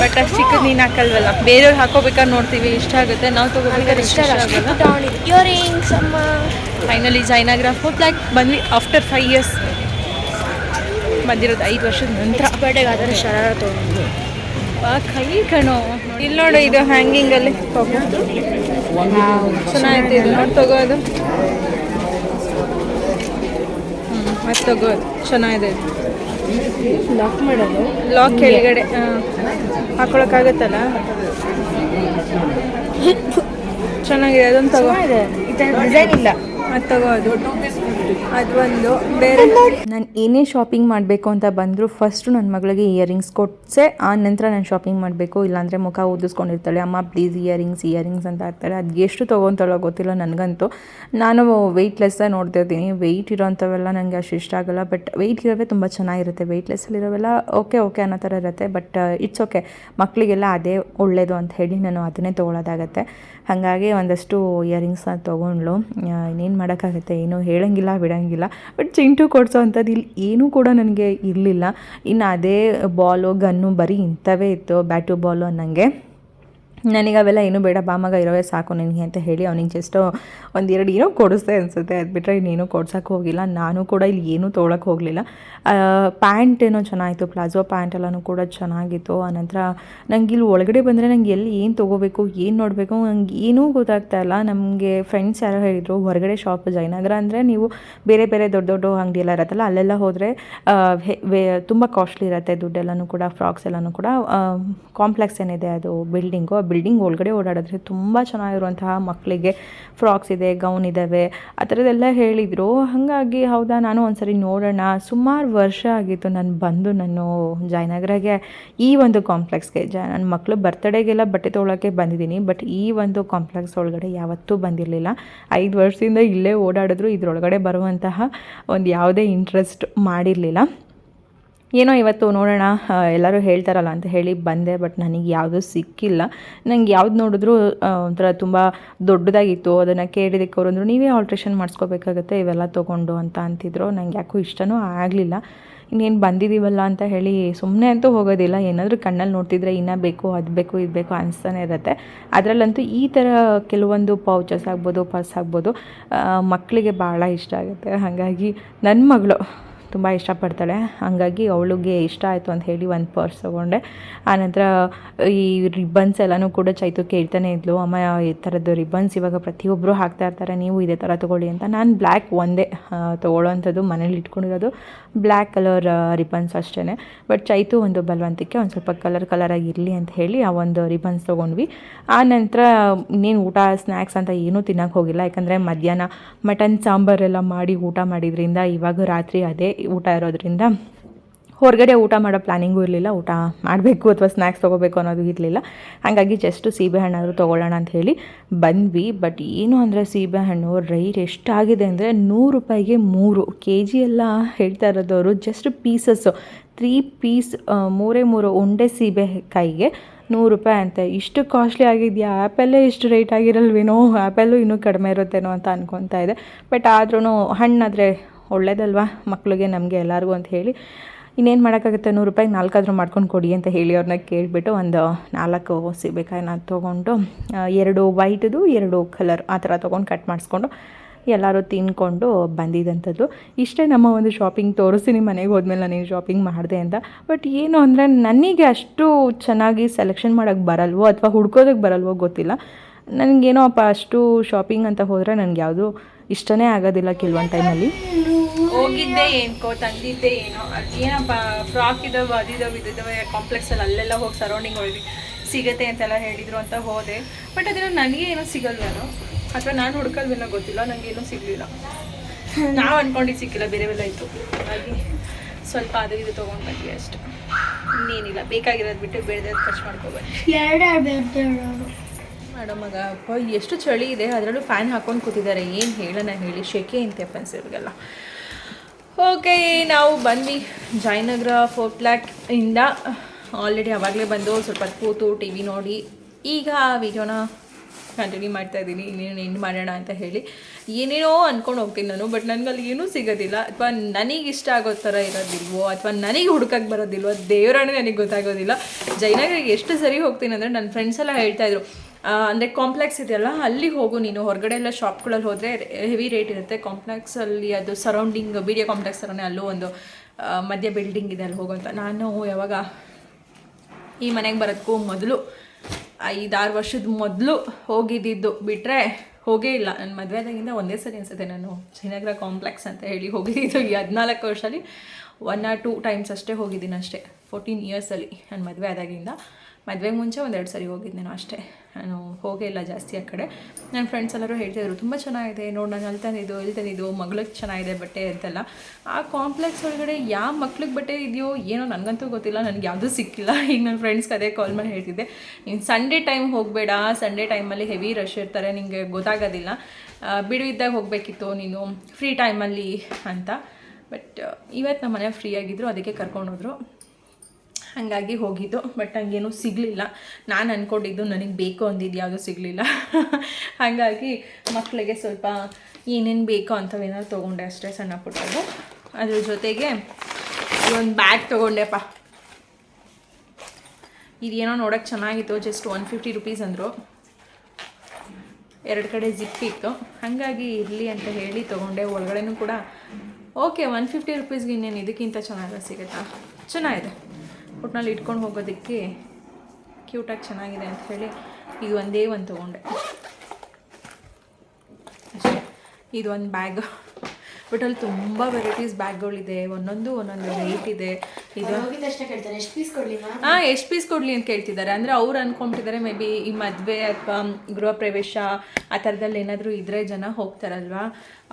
Speaker 3: ಬಟ್ ಅಷ್ಟು ಚಿಕ್ಕದು ನೀನು ಹಾಕಲ್ವಲ್ಲ? ಬೇರೆಯವ್ರು ಹಾಕೋಬೇಕಾದ್ರೆ ನೋಡ್ತೀವಿ. ಇಷ್ಟ ಆಗುತ್ತೆ. ನಾವು ತಗೋಬೇಕಾದ್ರೆ ಇಷ್ಟ ಆಗಲ್ಲ ಫೈನಲಿ ಜಯನಗರ ಫುಡ್ ಲೈಕ್ ಬಂದ್ವಿ ಆಫ್ಟರ್ ಫೈವ್ ಇಯರ್ಸ್ ಬಂದಿರೋದು ಐದು ವರ್ಷದ ನಂತರ.
Speaker 5: ಬರ್ಡೇಗೆ ಅದರ ಶರಾರ ತೊಗೊಂಡು
Speaker 3: ಕೈ ಕಣೋ. ಇಲ್ಲಿ ನೋಡು ಇದು ಹ್ಯಾಂಗಿಂಗ್ ಅಲ್ಲಿ. ಚೆನ್ನಾಗೈತೆ ಇದು ನೋಡಿ ತಗೋದು ಹ್ಞೂ ತಗೋ ಚೆನ್ನಾಗಿದೆ.
Speaker 5: ಲಾಕ್ ಮಾಡೋದು?
Speaker 3: ಲಾಕ್ ಕೆಳಗಡೆ ಹಾಕೊಳಕ್ಕಾಗತ್ತಲ್ಲ? ಚೆನ್ನಾಗಿದೆ ಅದೊಂದು ತಗೋ.
Speaker 5: ಇದೆ ಡಿಸೈನ್ ಇಲ್ಲ.
Speaker 3: ಅದು ತಗೋ ಅದು. ಅದು ಒಂದು ಬೇರೆ
Speaker 2: ನಾನು ಏನೇ ಶಾಪಿಂಗ್ ಮಾಡಬೇಕು ಅಂತ ಬಂದರೂ ಫಸ್ಟು ನನ್ನ ಮಗಳಿಗೆ ಇಯರಿಂಗ್ಸ್ ಕೊಟ್ಟೆ ಆ ನಂತರ ನಾನು ಶಾಪಿಂಗ್ ಮಾಡಬೇಕು ಇಲ್ಲಾಂದರೆ ಮುಖ ಓದಿಸ್ಕೊಂಡಿರ್ತಾಳೆ ಅಮ್ಮ ಪ್ಲೀಸ್ ಇಯರಿಂಗ್ಸ್ ಇಯರಿಂಗ್ಸ್ ಅಂತ ಇರ್ತಾಳೆ ಅದು ಎಷ್ಟು ತೊಗೊತಾಳೋ ಗೊತ್ತಿಲ್ಲ ನನಗಂತೂ. ನಾನು ವೆಯ್ಟ್ಲೆಸ್ಸೇ ನೋಡ್ತಿರ್ತೀನಿ ವೆಯ್ಟ್ ಇರೋಂಥವೆಲ್ಲ ನನಗೆ ಅಷ್ಟು ಇಷ್ಟ ಆಗಲ್ಲ ಬಟ್ ವೆಯ್ಟ್ ಇರೋವೇ ತುಂಬ ಚೆನ್ನಾಗಿರುತ್ತೆ. ವೆಯ್ಟ್ಲೆಸ್ಸಲ್ಲಿರೋವೆಲ್ಲ ಓಕೆ ಓಕೆ ಅನ್ನೋ ಥರ ಇರುತ್ತೆ ಬಟ್ ಇಟ್ಸ್ ಓಕೆ ಮಕ್ಕಳಿಗೆಲ್ಲ ಅದೇ ಒಳ್ಳೆಯದು ಅಂತ ಹೇಳಿ ನಾನು ಅದನ್ನೇ ತೊಗೊಳೋದಾಗತ್ತೆ. ಹಾಗಾಗಿ ಒಂದಷ್ಟು ಇಯರಿಂಗ್ಸ್ನ ತೊಗೊಂಡ್ಲು ಇನ್ನೇನು ಮಾಡೋಕ್ಕಾಗುತ್ತೆ? ಏನೂ ಹೇಳೋಂಗಿಲ್ಲ, ಬಿಡೋಂಗಿಲ್ಲ. ಬಟ್ ಚಿಂಟು ಕೊಡಿಸೋ ಅಂಥದ್ದು ಇಲ್ಲಿ ಏನೂ ಕೂಡ ನನಗೆ ಇರಲಿಲ್ಲ. ಇನ್ನು ಅದೇ ಬಾಲು ಗನ್ನು ಬರೀ ಇಂಥವೇ ಇತ್ತು ಬ್ಯಾಟು ಬಾಲು ಅನ್ನಂಗೆ. ನನಗೆ ಅವೆಲ್ಲ ಏನೂ ಬೇಡ ಬಾಮಗ ಇರೋವೇ ಸಾಕು ನಿನಗೆ ಅಂತ ಹೇಳಿ ಅವ್ನಿಗೆ ಜಸ್ಟ್ ಒಂದೆರಡು ಏನೋ ಕೊಡಿಸ್ದೆ ಅನಿಸುತ್ತೆ. ಅದು ಬಿಟ್ಟರೆ ಇನ್ನೇನು ಕೊಡ್ಸೋಕೆ ಹೋಗಿಲ್ಲ. ನಾನು ಕೂಡ ಇಲ್ಲಿ ಏನೂ ತೊಗೊಳಕ್ಕೆ ಹೋಗಲಿಲ್ಲ. ಪ್ಯಾಂಟ್ ಏನೋ ಚೆನ್ನಾಗಿತ್ತು ಪ್ಲಾಜೋ ಪ್ಯಾಂಟ್ ಎಲ್ಲನೂ ಕೂಡ ಚೆನ್ನಾಗಿತ್ತು. ಆನಂತರ ನಂಗೆ ಇಲ್ಲಿ ಒಳಗಡೆ ಬಂದರೆ ನಂಗೆ ಎಲ್ಲಿ ಏನು ತೊಗೋಬೇಕು, ಏನು ನೋಡಬೇಕು ನಂಗೆ ಏನೂ ಗೊತ್ತಾಗ್ತಾ ಇಲ್ಲ. ನಮಗೆ ಫ್ರೆಂಡ್ಸ್ ಯಾರೋ ಹೇಳಿದರು, ಹೊರಗಡೆ ಶಾಪ್ ಜಯನಗರ ಅಂದರೆ ನೀವು ಬೇರೆ ಬೇರೆ ದೊಡ್ಡ ದೊಡ್ಡ ಅಂಗಡಿ ಎಲ್ಲ ಇರುತ್ತಲ್ಲ, ಅಲ್ಲೆಲ್ಲ ಹೋದರೆ ತುಂಬ ಕಾಸ್ಟ್ಲಿ ಇರುತ್ತೆ ದುಡ್ಡೆಲ್ಲನೂ ಕೂಡ ಫ್ರಾಕ್ಸ್ ಎಲ್ಲನೂ ಕೂಡ. ಕಾಂಪ್ಲೆಕ್ಸ್ ಏನಿದೆ ಅದು ಬಿಲ್ಡಿಂಗು ಬಿಲ್ಡಿಂಗ್ ಒಳಗಡೆ ಓಡಾಡಿದ್ರೆ ತುಂಬ ಚೆನ್ನಾಗಿರುವಂತಹ ಮಕ್ಕಳಿಗೆ ಫ್ರಾಕ್ಸ್ ಇದೆ ಗೌನ್ ಇದ್ದಾವೆ ಆ ಥರದ್ದೆಲ್ಲ ಹೇಳಿದರು. ಹಾಗಾಗಿ ಹೌದಾ, ನಾನು ಒಂದ್ಸರಿ ನೋಡೋಣ. ಸುಮಾರು ವರ್ಷ ಆಗಿತ್ತು ನಾನು ಬಂದು ನಾನು ಜಯನಗರಗೆ ಈ ಒಂದು ಕಾಂಪ್ಲೆಕ್ಸ್ಗೆ ಜ ನನ್ನ ಮಕ್ಕಳು ಬರ್ತಡೇಗೆಲ್ಲ ಬಟ್ಟೆ ತೊಗೊಳಕ್ಕೆ ಬಂದಿದ್ದೀನಿ. ಬಟ್ ಈ ಒಂದು ಕಾಂಪ್ಲೆಕ್ಸ್ ಒಳಗಡೆ ಯಾವತ್ತೂ ಬಂದಿರಲಿಲ್ಲ. ಐದು ವರ್ಷದಿಂದ ಇಲ್ಲೇ ಓಡಾಡಿದ್ರು. ಇದರೊಳಗಡೆ ಬರುವಂತಹ ಒಂದು ಯಾವುದೇ ಇಂಟ್ರೆಸ್ಟ್ ಮಾಡಿರಲಿಲ್ಲ. ಏನೋ ಇವತ್ತು ನೋಡೋಣ ಎಲ್ಲರೂ ಹೇಳ್ತಾರಲ್ಲ ಅಂತ ಹೇಳಿ ಬಂದೆ, ಬಟ್ ನನಗೆ ಯಾವುದು ಸಿಕ್ಕಿಲ್ಲ. ನಂಗೆ ಯಾವ್ದು ನೋಡಿದ್ರೂ ಒಂಥರ ತುಂಬ ದೊಡ್ಡದಾಗಿತ್ತು. ಅದನ್ನು ಕೇಳಿದಕ್ಕೆ ಅವರು ಅಂದರು, ನೀವೇ ಆಲ್ಟ್ರೇಷನ್ ಮಾಡಿಸ್ಕೋಬೇಕಾಗತ್ತೆ, ಇವೆಲ್ಲ ತೊಗೊಂಡು ಅಂತ ಅಂತಿದ್ರು. ನಂಗೆ ಯಾಕೂ ಇಷ್ಟನೂ ಆಗಲಿಲ್ಲ. ಇನ್ನೇನು ಬಂದಿದ್ದೀವಲ್ಲ ಅಂತ ಹೇಳಿ ಸುಮ್ಮನೆ ಅಂತೂ ಹೋಗೋದಿಲ್ಲ. ಏನಾದರೂ ಕಣ್ಣಲ್ಲಿ ನೋಡ್ತಿದ್ರೆ ಇನ್ನೂ ಬೇಕು, ಅದು ಬೇಕು, ಇದು ಬೇಕು ಅನಿಸ್ತಾನೆ ಇರುತ್ತೆ. ಅದರಲ್ಲಂತೂ ಈ ಥರ ಕೆಲವೊಂದು ಪೌಚಸ್ ಆಗ್ಬೋದು ಪರ್ಸ್ ಆಗ್ಬೋದು ಮಕ್ಕಳಿಗೆ ಭಾಳ ಇಷ್ಟ ಆಗುತ್ತೆ. ಹಾಗಾಗಿ ನನ್ನ ಮಗಳು ತುಂಬ ಇಷ್ಟಪಡ್ತಾಳೆ. ಹಾಗಾಗಿ ಅವಳಿಗೆ ಇಷ್ಟ ಆಯಿತು ಅಂತ ಹೇಳಿ ಒಂದು ಪರ್ಸ್ ತೊಗೊಂಡೆ. ಆನಂತರ ಈ ರಿಬ್ಬನ್ಸ್ ಎಲ್ಲನೂ ಕೂಡ ಚೈತು ಕೇಳ್ತಾನೆ ಇದ್ಲು, ಅಮ್ಮ, ಈ ಥರದ್ದು ರಿಬ್ಬನ್ಸ್ ಇವಾಗ ಪ್ರತಿಯೊಬ್ಬರು ಹಾಕ್ತಾ ಇರ್ತಾರೆ, ನೀವು ಇದೇ ಥರ ತೊಗೊಳ್ಳಿ ಅಂತ. ನಾನು ಬ್ಲ್ಯಾಕ್ ಒಂದೇ ತೊಗೊಳ್ಳೋವಂಥದ್ದು ಮನೇಲಿ ಇಟ್ಕೊಂಡಿರೋದು ಬ್ಲ್ಯಾಕ್ ಕಲರ್ ರಿಬ್ಬನ್ಸ್ ಅಷ್ಟೇ ಬಟ್ ಚೈತು ಒಂದು ಬಲವಂತಕ್ಕೆ ಒಂದು ಸ್ವಲ್ಪ ಕಲರ್ ಕಲರಾಗಿ ಇರಲಿ ಅಂತ ಹೇಳಿ ಆ ಒಂದು ರಿಬ್ಬನ್ಸ್ ತೊಗೊಂಡ್ವಿ. ಆನಂತರ ನಂತರ ಇನ್ನೇನು ಊಟ ಸ್ನ್ಯಾಕ್ಸ್ ಅಂತ ಏನೂ ತಿನ್ನೋಕ್ಕೆ ಹೋಗಿಲ್ಲ. ಯಾಕಂದರೆ ಮಧ್ಯಾಹ್ನ ಮಟನ್ ಸಾಂಬಾರೆಲ್ಲ ಮಾಡಿ ಊಟ ಮಾಡಿದ್ರಿಂದ ಇವಾಗ ರಾತ್ರಿ ಅದೇ ಊಟ ಇರೋದ್ರಿಂದ
Speaker 1: ಹೊರಗಡೆ ಊಟ ಮಾಡೋ ಪ್ಲ್ಯಾನಿಂಗೂ ಇರಲಿಲ್ಲ, ಊಟ ಮಾಡಬೇಕು ಅಥವಾ ಸ್ನ್ಯಾಕ್ಸ್ ತೊಗೋಬೇಕು ಅನ್ನೋದು ಇರಲಿಲ್ಲ. ಹಾಗಾಗಿ ಜಸ್ಟ್ ಸೀಬೆಹಣ್ಣಾದರೂ ತೊಗೊಳ್ಳೋಣ ಅಂತ ಹೇಳಿ ಬಂದ್ವಿ. ಬಟ್ ಏನು ಅಂದರೆ ಸೀಬೆಹಣ್ಣು ರೈಟ್ ಎಷ್ಟಾಗಿದೆ ಅಂದರೆ ನೂರು ರೂಪಾಯಿಗೆ ಮೂರು ಕೆ ಜಿ ಎಲ್ಲ ಹೇಳ್ತಾ ಇರೋದವರು ಜಸ್ಟ್ ಪೀಸಸ್ಸು ತ್ರೀ ಪೀಸ್ ಮೂರೇ ಮೂರು ಉಂಡೆ ಸೀಬೆಕಾಯಿಗೆ ನೂರು ರೂಪಾಯಿ ಅಂತ. ಇಷ್ಟು ಕಾಸ್ಟ್ಲಿ ಆಗಿದೆಯಾ? ಆ್ಯಪಲ್ಲೇ ಇಷ್ಟು ರೇಟ್ ಆಗಿರಲ್ವೇನೋ? ಆ್ಯಪಲ್ಲೂ ಇನ್ನೂ ಕಡಿಮೆ ಇರುತ್ತೇನೋ ಅಂತ ಅನ್ಕೊತಾ ಇದೆ. ಬಟ್ ಆದ್ರೂ ಹಣ್ಣಾದರೆ ಒಳ್ಳೇದಲ್ವಾ ಮಕ್ಕಳಿಗೆ ನಮಗೆ ಎಲ್ಲರಿಗೂ ಅಂತ ಹೇಳಿ. ಇನ್ನೇನು ಮಾಡೋಕ್ಕಾಗುತ್ತೆ? ನೂರು ರೂಪಾಯಿಗೆ ನಾಲ್ಕಾದರೂ ಮಾಡ್ಕೊಂಡು ಕೊಡಿ ಅಂತ ಹೇಳಿ ಅವ್ರನ್ನ ಕೇಳಿಬಿಟ್ಟು ಒಂದು ನಾಲ್ಕು ಸೀಬೆಕಾಯಿನ ತೊಗೊಂಡು ಎರಡು ವೈಟ್ದು, ಎರಡು ಕಲರ್ ಆ ಥರ ತೊಗೊಂಡು ಕಟ್ ಮಾಡಿಸ್ಕೊಂಡು ಎಲ್ಲರೂ ತಿನ್ಕೊಂಡು ಬಂದಿದ್ದಂಥದ್ದು ಇಷ್ಟೇ ನಮ್ಮ ಒಂದು ಶಾಪಿಂಗ್ ತೋರಿಸ್ತೀನಿ, ಮನೆಗೆ ಹೋದ್ಮೇಲೆ ನಾನೇನು ಶಾಪಿಂಗ್ ಮಾಡಿದೆ ಅಂತ. ಬಟ್ ಏನು ಅಂದರೆ ನನಗೆ ಅಷ್ಟು ಚೆನ್ನಾಗಿ ಸೆಲೆಕ್ಷನ್ ಮಾಡೋಕ್ಕೆ ಬರಲ್ವೋ ಅಥವಾ ಹುಡ್ಕೋದಕ್ಕೆ ಬರಲ್ವೋ ಗೊತ್ತಿಲ್ಲ. ನನಗೇನೋ ಅಪ್ಪ ಅಷ್ಟು ಶಾಪಿಂಗ್ ಅಂತ ಹೋದರೆ ನನಗೆ ಯಾವುದು ಇಷ್ಟನೇ ಆಗೋದಿಲ್ಲ ಕೆಲವೊಂದು ಟೈಮಲ್ಲಿ.
Speaker 2: ಹೋಗಿದ್ದೆ ಏನ್ಕೋ ತಂದಿದ್ದೆ ಏನೋ. ಏನಪ್ಪ ಫ್ರಾಕ್ ಇದಾವೆ ಅದಿದಾವೆ ಕಾಂಪ್ಲೆಕ್ಸ್ ಕಾಂಪ್ಲೆಕ್ಸಲ್ಲಿ ಅಲ್ಲೆಲ್ಲ ಹೋಗಿ ಸರೌಂಡಿಂಗ್ ಹೋಗಿ ಸಿಗತ್ತೆ ಅಂತೆಲ್ಲ ಹೇಳಿದ್ರು ಅಂತ ಹೋದೆ. ಬಟ್ ಅದನ್ನ ನನಗೆ ಏನೋ ಸಿಗಲ್ವೇನೋ ಅಥವಾ ನಾನು ಹುಡ್ಕಲ್ವೇನೋ ಗೊತ್ತಿಲ್ಲ ನನಗೆ ಏನೂ ಸಿಗಲಿಲ್ಲ. ನಾವು ಅನ್ಕೊಂಡಿದ್ದು ಸಿಕ್ಕಿಲ್ಲ ಬೇರೆವೆಲ್ಲ ಇತ್ತು. ಹಾಗಾಗಿ ಸ್ವಲ್ಪ ಅದು ಇದು ತೊಗೊಂಡು ಬಂದ್ವಿ ಅಷ್ಟೆ. ಇನ್ನೇನಿಲ್ಲ ಬೇಕಾಗಿರೋದು ಬಿಟ್ಟು ಬೇಡದ ಖರ್ಚು ಮಾಡ್ಕೋಬನ್ನಿ ಮೇಡಮ್ ಮಗ ಅಪ್ಪ ಎಷ್ಟು ಚಳಿ ಇದೆ, ಅದರಲ್ಲೂ ಫ್ಯಾನ್ ಹಾಕೊಂಡು ಕೂತಿದ್ದಾರೆ. ಏನು ಹೇಳೋಣ ಹೇಳಿ, ಶೆಕೆ ಅಂತೆ ಫ್ರೆಂಡ್ಸ್ಗಳಿಗೆಲ್ಲ ಓಕೆ ನಾವು ಬಂದ್ವಿ. ಜಯನಗರ ಫೋರ್ಟ್ ಲ್ಯಾಕ್ ಇಂದ ಆಲ್ರೆಡಿ ಅವಾಗಲೇ ಬಂದು ಸ್ವಲ್ಪ ಕೂತು ಟಿ ವಿ ನೋಡಿ. ಈಗ ಆ ವಿಡಿಯೋನ ಕಂಟಿನ್ಯೂ ಮಾಡ್ತಾ ಇದ್ದೀನಿ. ಇನ್ನೇನು ಎಂಡ್ ಮಾಡೋಣ ಅಂತ ಹೇಳಿ. ಏನೇನೋ ಅಂದ್ಕೊಂಡು ಹೋಗ್ತೀನಿ ನಾನು ಬಟ್ ನನಗೆ ಅಲ್ಲಿ ಏನೂ ಸಿಗೋದಿಲ್ಲ. ಅಥವಾ ನನಗೆ ಇಷ್ಟ ಆಗೋ ಥರ ಇರೋದಿಲ್ವೋ, ಅಥವಾ ನನಗೆ ಹುಡುಕಕ್ಕೆ ಬರೋದಿಲ್ವೋ, ದೇವರಾಣೆ ನನಗೆ ಗೊತ್ತಾಗೋದಿಲ್ಲ. ಜಯನಗರಿಗೆ ಎಷ್ಟು ಸರಿ ಹೋಗ್ತೀನಿ ಅಂದರೆ ನನ್ನ ಫ್ರೆಂಡ್ಸ್ ಎಲ್ಲ ಹೇಳ್ತಾ ಇದ್ರು ಅಂದರೆ ಕಾಂಪ್ಲೆಕ್ಸ್ ಇದೆಯಲ್ಲ ಅಲ್ಲಿ ಹೋಗು ನೀನು. ಹೊರಗಡೆ ಎಲ್ಲ ಶಾಪ್ಗಳಲ್ಲಿ ಹೋದರೆ ಹೆವಿ ರೇಟ್ ಇರುತ್ತೆ. ಕಾಂಪ್ಲೆಕ್ಸಲ್ಲಿ ಅದು ಸರೌಂಡಿಂಗ್ ಬಿ ಕಾಂಪ್ಲೆಕ್ಸ್ ಥರನೇ ಅಲ್ಲೂ ಒಂದು ಮಧ್ಯ ಬಿಲ್ಡಿಂಗ್ ಇದೆ ಅಲ್ಲಿ ಹೋಗೋಂತ ನಾನು ಯಾವಾಗ ಈ ಮನೆಗೆ ಬರೋದಕ್ಕೂ ಮೊದಲು, ಐದಾರು ವರ್ಷದ ಮೊದಲು ಹೋಗಿದ್ದಿದ್ದು. ಬಿಟ್ಟರೆ ಹೋಗೇ ಇಲ್ಲ. ನನ್ನ ಮದುವೆದಾಗಿಂದ ಒಂದೇ ಸರಿ ಅನಿಸುತ್ತೆ ನಾನು ಶ್ರೀನಗರ ಕಾಂಪ್ಲೆಕ್ಸ್ ಅಂತ ಹೇಳಿ ಹೋಗಿದ್ದು ಈ ಹದಿನಾಲ್ಕು ವರ್ಷದಲ್ಲಿ ಒನ್ ಆರ್ ಟೂ ಟೈಮ್ಸ್ ಅಷ್ಟೇ ಹೋಗಿದ್ದೀನಿ ಅಷ್ಟೇ. ಫೋರ್ಟೀನ್ ಇಯರ್ಸಲ್ಲಿ ನನ್ನ ಮದುವೆ ಆದಾಗಿಂದ. ಮದುವೆಗೆ ಮುಂಚೆ ಒಂದೆರಡು ಸರಿ ಹೋಗಿದ್ದೆ ನಾನು ಅಷ್ಟೇ. ನಾನು ಹೋಗೇ ಇಲ್ಲ ಜಾಸ್ತಿ ಆ ಕಡೆ. ನನ್ನ ಫ್ರೆಂಡ್ಸ್ ಎಲ್ಲರೂ ಹೇಳ್ತಿದ್ರು, ತುಂಬ ಚೆನ್ನಾಗಿದೆ, ನೋಡಿ ನಾನು ಅಲ್ಲಿ ತಂದಿದ್ದು, ಇಲ್ಲಿ ತಂದಿದ್ದು, ಮಗಳಿಗೆ ಚೆನ್ನಾಗಿದೆ ಬಟ್ಟೆ ಅಂತೆಲ್ಲ. ಆ ಕಾಂಪ್ಲೆಕ್ಸ್ ಒಳಗಡೆ ಯಾವ ಮಕ್ಳಿಗೆ ಬಟ್ಟೆ ಇದೆಯೋ ಏನೋ ನನಗಂತೂ ಗೊತ್ತಿಲ್ಲ, ನನಗೆ ಯಾವುದೂ ಸಿಕ್ಕಿಲ್ಲ. ಈಗ ನನ್ನ ಫ್ರೆಂಡ್ಸ್ಗೆ ಅದೇ ಕಾಲ್ ಮಾಡಿ ಹೇಳ್ತಿದ್ದೆ, ನೀನು ಸಂಡೇ ಟೈಮ್ ಹೋಗಬೇಡ ಸಂಡೇ ಟೈಮಲ್ಲಿ ಹೆವಿ ರಶ್ ಇರ್ತಾರೆ ನಿಮಗೆ ಗೊತ್ತಾಗೋದಿಲ್ಲ. ಬಿಡುವಿದ್ದಾಗ ಹೋಗಬೇಕಿತ್ತು, ನೀನು ಫ್ರೀ ಟೈಮಲ್ಲಿ ಅಂತ. ಬಟ್ ಇವತ್ತು ನಮ್ಮ ಮನೆ ಫ್ರೀ ಆಗಿದ್ದರು ಅದಕ್ಕೆ ಕರ್ಕೊಂಡೋದ್ರು ಹಾಗಾಗಿ ಹೋಗಿದ್ದು, ಬಟ್ ನನಗೇನು ಸಿಗಲಿಲ್ಲ. ನಾನು ಅಂದ್ಕೊಂಡಿದ್ದು ನನಗೆ ಬೇಕು ಅಂದಿದ್ದು ಯಾವುದೂ ಸಿಗಲಿಲ್ಲ. ಹಾಗಾಗಿ ಮಕ್ಕಳಿಗೆ ಸ್ವಲ್ಪ ಏನೇನು ಬೇಕೋ ಅಂಥವೇನಾದ್ರು ತೊಗೊಂಡೆ ಅಷ್ಟೇ ಸಣ್ಣ ಪುಟ್ಟದು ಅದ್ರ ಜೊತೆಗೆ ಒಂದು ಬ್ಯಾಗ್ ತೊಗೊಂಡೆಪ್ಪ. ಇದೇನೋ ನೋಡೋಕ್ಕೆ ಚೆನ್ನಾಗಿತ್ತು ಜಸ್ಟ್ ಒನ್ ಫಿಫ್ಟಿ ರುಪೀಸ್ ಅಂದರು. ಎರಡು ಕಡೆ ಜಿಪ್ ಇತ್ತು. ಹಾಗಾಗಿ ಇರಲಿ ಅಂತ ಹೇಳಿ ತೊಗೊಂಡೆ. ಒಳಗಡೆನೂ ಕೂಡ ಓಕೆ ಒನ್ ಫಿಫ್ಟಿ ರುಪೀಸ್ಗೆ ಇನ್ನೇನು ಇದಕ್ಕಿಂತ ಚೆನ್ನಾಗಿ ಸಿಗುತ್ತಾ? ಚೆನ್ನಾಗಿದೆ. ಒಟ್ನಲ್ಲಿ ಇಟ್ಕೊಂಡು ಹೋಗೋದಕ್ಕೆ ಕ್ಯೂಟಾಗಿ ಚೆನ್ನಾಗಿದೆ ಅಂತ ಹೇಳಿ ಇದು ಒಂದೇ ಒಂದು ತೊಗೊಂಡೆ. ಅಷ್ಟೇ. ಇದು ಒಂದು ಬ್ಯಾಗ್. ಬಟ್ ಅಲ್ಲಿ ತುಂಬ ವೆರೈಟೀಸ್ ಬ್ಯಾಗ್ಗಳಿದೆ ಒಂದೊಂದು ಒಂದೊಂದು ರೇಟ್ ಇದೆ. ಇದು ಹಾಂ ಎಷ್ಟು ಪೀಸ್ ಕೊಡಲಿ ಅಂತ ಕೇಳ್ತಿದ್ದಾರೆ. ಅಂದರೆ ಅವ್ರು ಅನ್ಕೊಂಡಿದ್ದಾರೆ ಮೇ ಬಿ ಈ ಮದುವೆ ಅಥವಾ ಗೃಹ ಪ್ರವೇಶ ಆ ಥರದಲ್ಲಿ ಏನಾದರೂ ಇದ್ರೆ ಜನ ಹೋಗ್ತಾರಲ್ವಾ?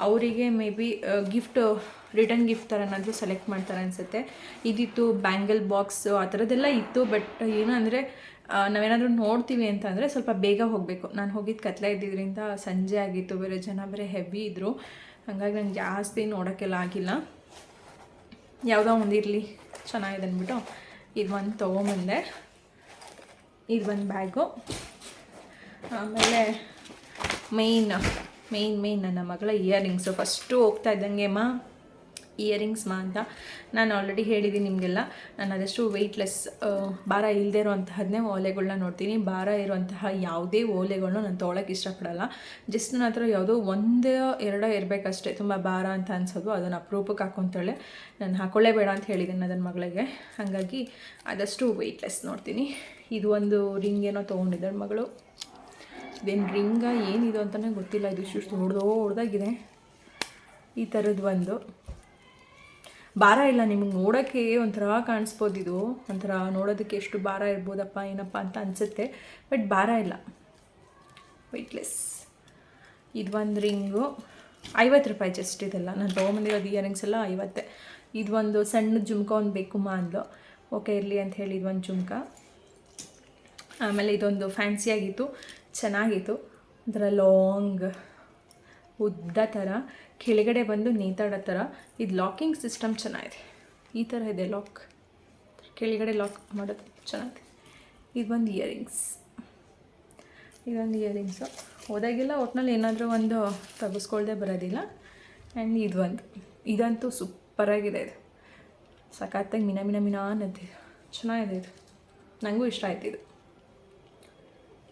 Speaker 2: ಅವರಿಗೆ may be gift return gift ಥರ ಏನಾದರೂ ಸೆಲೆಕ್ಟ್ ಮಾಡ್ತಾರೆ ಅನಿಸುತ್ತೆ. ಇದಿತ್ತು ಬ್ಯಾಂಗಲ್ ಬಾಕ್ಸು ಆ ಥರದ್ದೆಲ್ಲ ಇತ್ತು ಬಟ್ ಏನು ಅಂದರೆ ನಾವೇನಾದರೂ ನೋಡ್ತೀವಿ ಅಂತ ಅಂದರೆ ಸ್ವಲ್ಪ ಬೇಗ ಹೋಗಬೇಕು. ನಾನು ಹೋಗಿದ್ದು ಕತ್ಲೆ ಇದ್ದಿದ್ದರಿಂದ ಸಂಜೆ ಆಗಿತ್ತು. ಬೇರೆ ಜನ ಬೇರೆ ಹೆವಿ ಇದ್ದರು ಹಾಗಾಗಿ ನಂಗೆ ಜಾಸ್ತಿ ನೋಡೋಕ್ಕೆಲ್ಲ ಆಗಿಲ್ಲ. ಯಾವುದೋ ಒಂದು ಇರಲಿ, ಚೆನ್ನಾಗಿದೆ ಅಂದ್ಬಿಟ್ಟು ಇದು ಒಂದು ತೊಗೊಂಬಂದೆ. ಇದು ಒಂದು ಬ್ಯಾಗು. ಆಮೇಲೆ ಮೇಯ್ನ್ ಮೇಯ್ನ್ ಮೇಯ್ನ್ ನನ್ನ ಮಗಳ ಇಯರಿಂಗ್ಸು. ಫಸ್ಟು ಹೋಗ್ತಾ ಇದ್ದಂಗೆ ಮಾ. ಇಯರಿಂಗ್ಸ್ ಮಾ ಅಂತ ನಾನು ಆಲ್ರೆಡಿ ಹೇಳಿದ್ದೀನಿ ನಿಮಗೆಲ್ಲ. ನಾನು ಅದಷ್ಟು ವೆಯ್ಟ್ಲೆಸ್ ಭಾರ ಇಲ್ಲದೆ ಇರುವಂತಹದ್ದೇ ಓಲೆಗಳನ್ನ ನೋಡ್ತೀನಿ. ಭಾರ ಇರುವಂತಹ ಯಾವುದೇ ಓಲೆಗಳನ್ನ ನಾನು ತೊಗೊಳಕ್ಕೆ ಇಷ್ಟಪಡಲ್ಲ. ಜಸ್ಟ್ ನನ್ನ ಹತ್ರ ಯಾವುದೋ ಒಂದೇ ಎರಡೋ ಇರಬೇಕಷ್ಟೇ. ತುಂಬ ಭಾರ ಅಂತ ಅನ್ಸೋದು. ಅದನ್ನು ಅಪರೂಪಕ್ಕೆ ಹಾಕೊತಾಳೆ. ನಾನು ಹಾಕೊಳ್ಳೇ ಬೇಡ ಅಂತ ಹೇಳಿದ್ದೀನಿ ನನ್ನ ಮಗಳಿಗೆ. ಹಾಗಾಗಿ ಆದಷ್ಟು ವೆಯ್ಟ್ಲೆಸ್ ನೋಡ್ತೀನಿ. ಇದು ಒಂದು ರಿಂಗ್ ಏನೋ ತೊಗೊಂಡಿದ್ದಾಳೆ ಮಗಳು. ಇದೇನು ರಿಂಗ ಏನಿದು ಅಂತಲೇ ಗೊತ್ತಿಲ್ಲ. ಇದು ಇಷ್ಟು ಹೊಡೆದೋ ಹೊಡೆದಾಗಿದೆ ಈ ಥರದ್ದು ಒಂದು. ಭಾರ ಇಲ್ಲ, ನಿಮಗೆ ನೋಡೋಕ್ಕೆ ಒಂಥರ ಕಾಣಿಸ್ಬೋದು ಇದು. ಒಂಥರ ನೋಡೋದಕ್ಕೆ ಎಷ್ಟು ಭಾರ ಇರ್ಬೋದಪ್ಪ, ಏನಪ್ಪ ಅಂತ ಅನಿಸುತ್ತೆ. ಬಟ್ ಭಾರ ಇಲ್ಲ. ವೆಯ್ಟ್ಲೆಸ್ ಇದು ಒಂದು ರಿಂಗು. ಐವತ್ತು ರೂಪಾಯಿ ಜಸ್ಟ್ ಇದೆಲ್ಲ. ನಾನು ತೊಗೊಂಬಂದಿರೋದು ಇಯರಿಂಗ್ಸ್ ಎಲ್ಲ ಐವತ್ತೆ. ಇದು ಒಂದು ಸಣ್ಣ ಜುಮ್ಕ ಒಂದು ಬೇಕು ಮಾ ಅಂದ್ಲು ಓಕೆ, ಇರಲಿ ಅಂತ ಹೇಳಿ ಇದೊಂದು ಜುಮ್ಕ. ಆಮೇಲೆ ಇದೊಂದು ಫ್ಯಾನ್ಸಿಯಾಗಿತ್ತು ಚೆನ್ನಾಗಿತ್ತು. ಒಂಥರ ಲಾಂಗ್ ಉದ್ದ ಥರ ಕೆಳಗಡೆ ಬಂದು ನೇತಾಡೋ ಥರ, ಇದು ಲಾಕಿಂಗ್ ಸಿಸ್ಟಮ್ ಚೆನ್ನಾಗಿದೆ. ಈ ಥರ ಇದೆ ಲಾಕ್. ಕೆಳಗಡೆ ಲಾಕ್ ಮಾಡೋದು ಚೆನ್ನಾಗಿದೆ. ಇದು ಒಂದು ಇಯರಿಂಗ್ಸ್. ಇದೊಂದು ಇಯರಿಂಗ್ಸು. ಹೋದಾಗೆಲ್ಲ ಒಟ್ನಲ್ಲಿ ಏನಾದರೂ ಒಂದು ತೆಗೆಸ್ಕೊಳ್ದೆ ಬರೋದಿಲ್ಲ. ಆ್ಯಂಡ್ ಇದು ಒಂದು ಇದಂತೂ ಸೂಪರಾಗಿದೆ ಇದು. ಸಖತ್ತಾಗಿ ಮಿನ ಮಿನ ಮಿನ ಅನ್ನದ್ದು ಚೆನ್ನಾಗಿದೆ ಇದು. ನನಗೂ ಇಷ್ಟ ಆಯ್ತು ಇದು.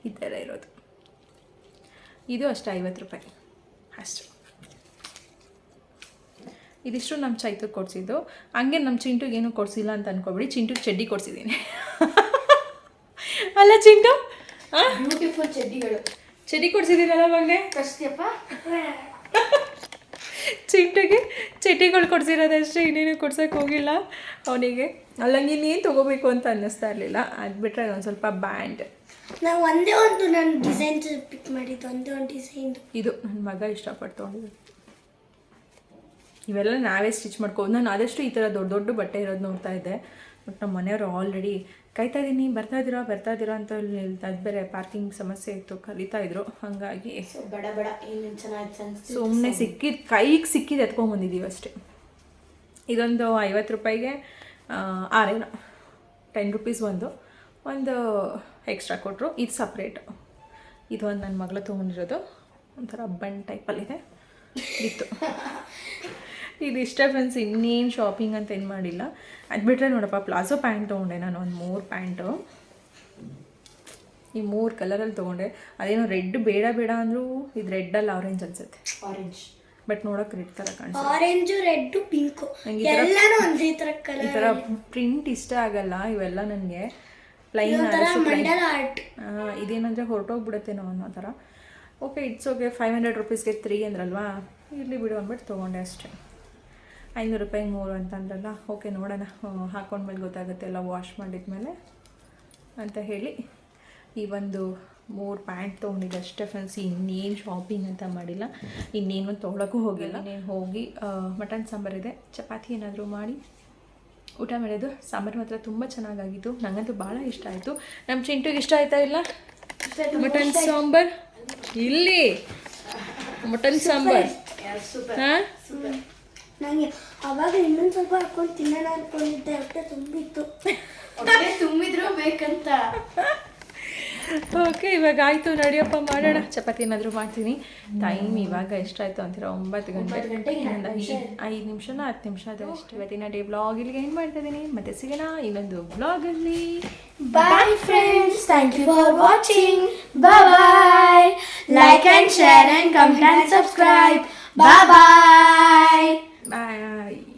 Speaker 2: ಈ ಥರ ಇರೋದು. ಇದು ಅಷ್ಟೇ, ಐವತ್ತು ರೂಪಾಯಿ. ಅಷ್ಟು. ಇದಿಷ್ಟು ನಮ್ಮ ಚೈತಕ್ಕೆ ಕೊಡಿಸಿದ್ದು. ಹಂಗೆ ನಮ್ಮ ಚಿಂಟುಗೆ ಏನೂ ಕೊಡಿಸಿಲ್ಲ ಅಂತ ಅನ್ಕೊಬೇಡಿ. ಚಿಂಟುಗೆ ಚಡ್ಡಿ ಕೊಡಿಸಿದ್ದೀನಿ ಅಲ್ಲ ಚಿಂಟು?
Speaker 3: ಬ್ಯೂಟಿಫುಲ್ ಚಡ್ಡಿಗಳು.
Speaker 2: ಚಡ್ಡಿ ಕೊಡಿಸಿದ್ದೀನಲ್ಲ ಮಗನೇ?
Speaker 3: ಕಷ್ಟಪ್ಪ
Speaker 2: ಚಿಂಟುಗೆ ಚಡ್ಡಿಗಳು ಕೊಡ್ಸಿರೋದಷ್ಟೇ ಇನ್ನೇನು ಕೊಡ್ಸೋಕೆ ಹೋಗಿಲ್ಲ ಅವನಿಗೆ. ಅಲ್ಲ ಇನ್ನೇನು ತೊಗೋಬೇಕು ಅಂತ ಅನ್ನಿಸ್ತಾ ಇರಲಿಲ್ಲ. ಅದು ಬಿಟ್ಟರೆ ಒಂದು ಸ್ವಲ್ಪ ಬ್ಯಾಂಡ್.
Speaker 5: ನಾವು ಒಂದೇ ಒಂದು ನಾನು ಡಿಸೈನ್ ಪಿಕ್ ಮಾಡಿದ್ದು. ಒಂದೇ ಒಂದು ಡಿಸೈನ್
Speaker 2: ಇದು ನನ್ನ ಮಗ ಇಷ್ಟಪಟ್ಟು ಇವೆಲ್ಲ ನಾವೇ ಸ್ಟಿಚ್ ಮಾಡ್ಕೋ ನಾನು ಆದಷ್ಟು ಈ ಥರ ದೊಡ್ಡ ದೊಡ್ಡ ಬಟ್ಟೆ ಇರೋದು ನೋಡ್ತಾ ಇದ್ದೆ. ಬಟ್ ನಮ್ಮ ಮನೆಯವರು ಆಲ್ರೆಡಿ ಕಾಯ್ತಾ ಇದ್ದೀನಿ ಬರ್ತಾ ಇದ್ದೀರಾ ಬರ್ತಾ ಇದ್ದೀರಾ ಅಂತ ಹೇಳ್ತಾ ಅದು ಬೇರೆ ಪಾರ್ಕಿಂಗ್ ಸಮಸ್ಯೆ ಇತ್ತು ಕಲಿತಾ ಇದ್ರು. ಹಾಗಾಗಿ ಸುಮ್ಮನೆ ಸಿಕ್ಕಿದ ಕೈಗೆ ಸಿಕ್ಕಿದ್ದು ಎತ್ಕೊಂಬಂದಿದ್ದೀವಿ ಅಷ್ಟೇ. ಇದೊಂದು ಐವತ್ತು ರೂಪಾಯಿಗೆ ಆರೇನೋ ಆರೇನು ಟೆನ್ ರುಪೀಸ್ ಒಂದು. ಒಂದು ಎಕ್ಸ್ಟ್ರಾ ಕೊಟ್ಟರು ಇದು ಸಪ್ರೇಟು ಇದು ಒಂದು ನನ್ನ ಮಗಳು ತೊಗೊಂಡಿರೋದು. ಒಂಥರ ಬನ್ ಟೈಪಲ್ಲಿದೆ ಇತ್ತು. ಇದು ಡಿಸ್ಟರ್ಬೆನ್ಸ್ ಫ್ರೆಂಡ್ಸ್ ಇನ್ನೇನು ಶಾಪಿಂಗ್ ಅಂತ ಏನು ಮಾಡಿಲ್ಲ. ಅದು ಬಿಟ್ಟರೆ ನೋಡಪ್ಪ ಪ್ಲಾಜೋ ಪ್ಯಾಂಟ್ ತೊಗೊಂಡೆ ನಾನು ಒಂದು ಮೂರು ಪ್ಯಾಂಟು ಈ ಮೂರು ಕಲರಲ್ಲಿ ತೊಗೊಂಡೆ. ಅದೇನೋ ರೆಡ್ ಬೇಡ ಬೇಡ ಅಂದರೂ ಇದು ರೆಡ್ಡಲ್ಲಿ ಆರೆಂಜ್ ಅನ್ಸುತ್ತೆ.
Speaker 3: ಆರೆಂಜ್
Speaker 2: ಬಟ್ ನೋಡೋಕೆ ರೆಡ್ ಥರ ಕಾಣಿಸುತ್ತೆ.
Speaker 5: ಆರೆಂಜು ರೆಡ್ ಪಿಂಕು
Speaker 2: ಈ ಥರ-
Speaker 5: ಎಲ್ಲಾನು ಒಂದೇ ತರ
Speaker 2: ಈ
Speaker 5: ಕಲರ್
Speaker 2: ಥರ ಪ್ರಿಂಟ್ ಇಷ್ಟ ಆಗಲ್ಲ ಇವೆಲ್ಲ ನನಗೆ ಪ್ಲೈನ್
Speaker 5: ಆರ್ಟ್
Speaker 2: ಇದೇನಂದರೆ ಹೊರಟೋಗ್ಬಿಡುತ್ತೇನೋ ಅನ್ನೋ ಥರ okay it's okay five hundred ರುಪೀಸ್ಗೆ three ಅಂದ್ರಲ್ವಾ? ಇರಲಿ ಬಿಡು ಅಂದ್ಬಿಟ್ಟು ತೊಗೊಂಡೆ ಅಷ್ಟೇ. ಐನೂರು ರೂಪಾಯಿ ಮೂರು ಅಂತಂದ್ರಲ್ಲ ಓಕೆ ನೋಡೋಣ ಹಾಕೊಂಡ್ಮೇಲೆ ಗೊತ್ತಾಗುತ್ತೆ ಎಲ್ಲ ವಾಶ್ ಮಾಡಿದ್ಮೇಲೆ ಅಂತ ಹೇಳಿ. ಈ ಒಂದು ಮೂರು ಪ್ಯಾಂಟ್ ತೊಗೊಂಡಿದ್ದೆ ಅಷ್ಟೇ ಫ್ರೆಂಡ್ಸ್ ಇನ್ನೇನು ಶಾಪಿಂಗ್ ಅಂತ ಮಾಡಿಲ್ಲ. ಇನ್ನೇನು ತೊಗೊಳಕ್ಕೂ ಹೋಗಿಲ್ಲ. ನೀನು ಹೋಗಿ ಮಟನ್ ಸಾಂಬಾರಿದೆ ಚಪಾತಿ ಏನಾದರೂ ಮಾಡಿ. ಊಟ ಮಾಡಿದ್ದು ಸಾಂಬಾರು ಮಾತ್ರ ತುಂಬ ಚೆನ್ನಾಗಾಗಿತ್ತು. ನನಗಂತೂ ಭಾಳ ಇಷ್ಟ ಆಯಿತು. ನಮ್ಮ ಚಿಂಟುಗೆ ಇಷ್ಟ ಆಯ್ತಾ ಇಲ್ಲ? ಮಟನ್ ಸಾಂಬಾರ್? ಇಲ್ಲಿ. ಮಟನ್ ಸಾಂಬಾರ್. ಹಾಂ?
Speaker 5: ನಂಗೆ ಅವಾಗ ಇನ್ನೊಂದು ಸ್ವಲ್ಪ ಹಾಕೊಂಡು ತಿನ್ನೋಣ ಅನ್ಕೊಂಡಿದ್ದೆ ಹೊಟ್ಟೆ ತುಂಬಿತ್ತು.
Speaker 3: ಹೊಟ್ಟೆ ತುಂಬಿದ್ರು ಬೇಕಂತ.
Speaker 2: ಓಕೆ ಇವಾಗ ಆಯ್ತು ನಡಿಯಪ್ಪ ಮಾಡೋಣ. ಚಪಾತಿ ಏನಾದರೂ ಮಾಡ್ತೀನಿ. ಟೈಮ್ ಇವಾಗ ಎಷ್ಟಾಯ್ತು ಅಂತೀರ? ಒಂಬತ್ತು ಗಂಟೆ. ಇನ್ನೊಂದು ಐದು ಐದು ನಿಮಿಷನ ಹತ್ತು ನಿಮಿಷ ಅದೇ ಅಷ್ಟು. ಇವತ್ತಿನ ಡೇ ಬ್ಲಾಗ್ ಇಲ್ಲಿಗೆ ಏನು ಮಾಡ್ತಾ ಇದ್ದೀನಿ. ಮತ್ತೆ ಸಿಗೋಣ ಇನ್ನೊಂದು ಬ್ಲಾಗಲ್ಲಿ
Speaker 5: bye friends thank you for watching bye bye like and share and comment and subscribe. Bye bye. 拜。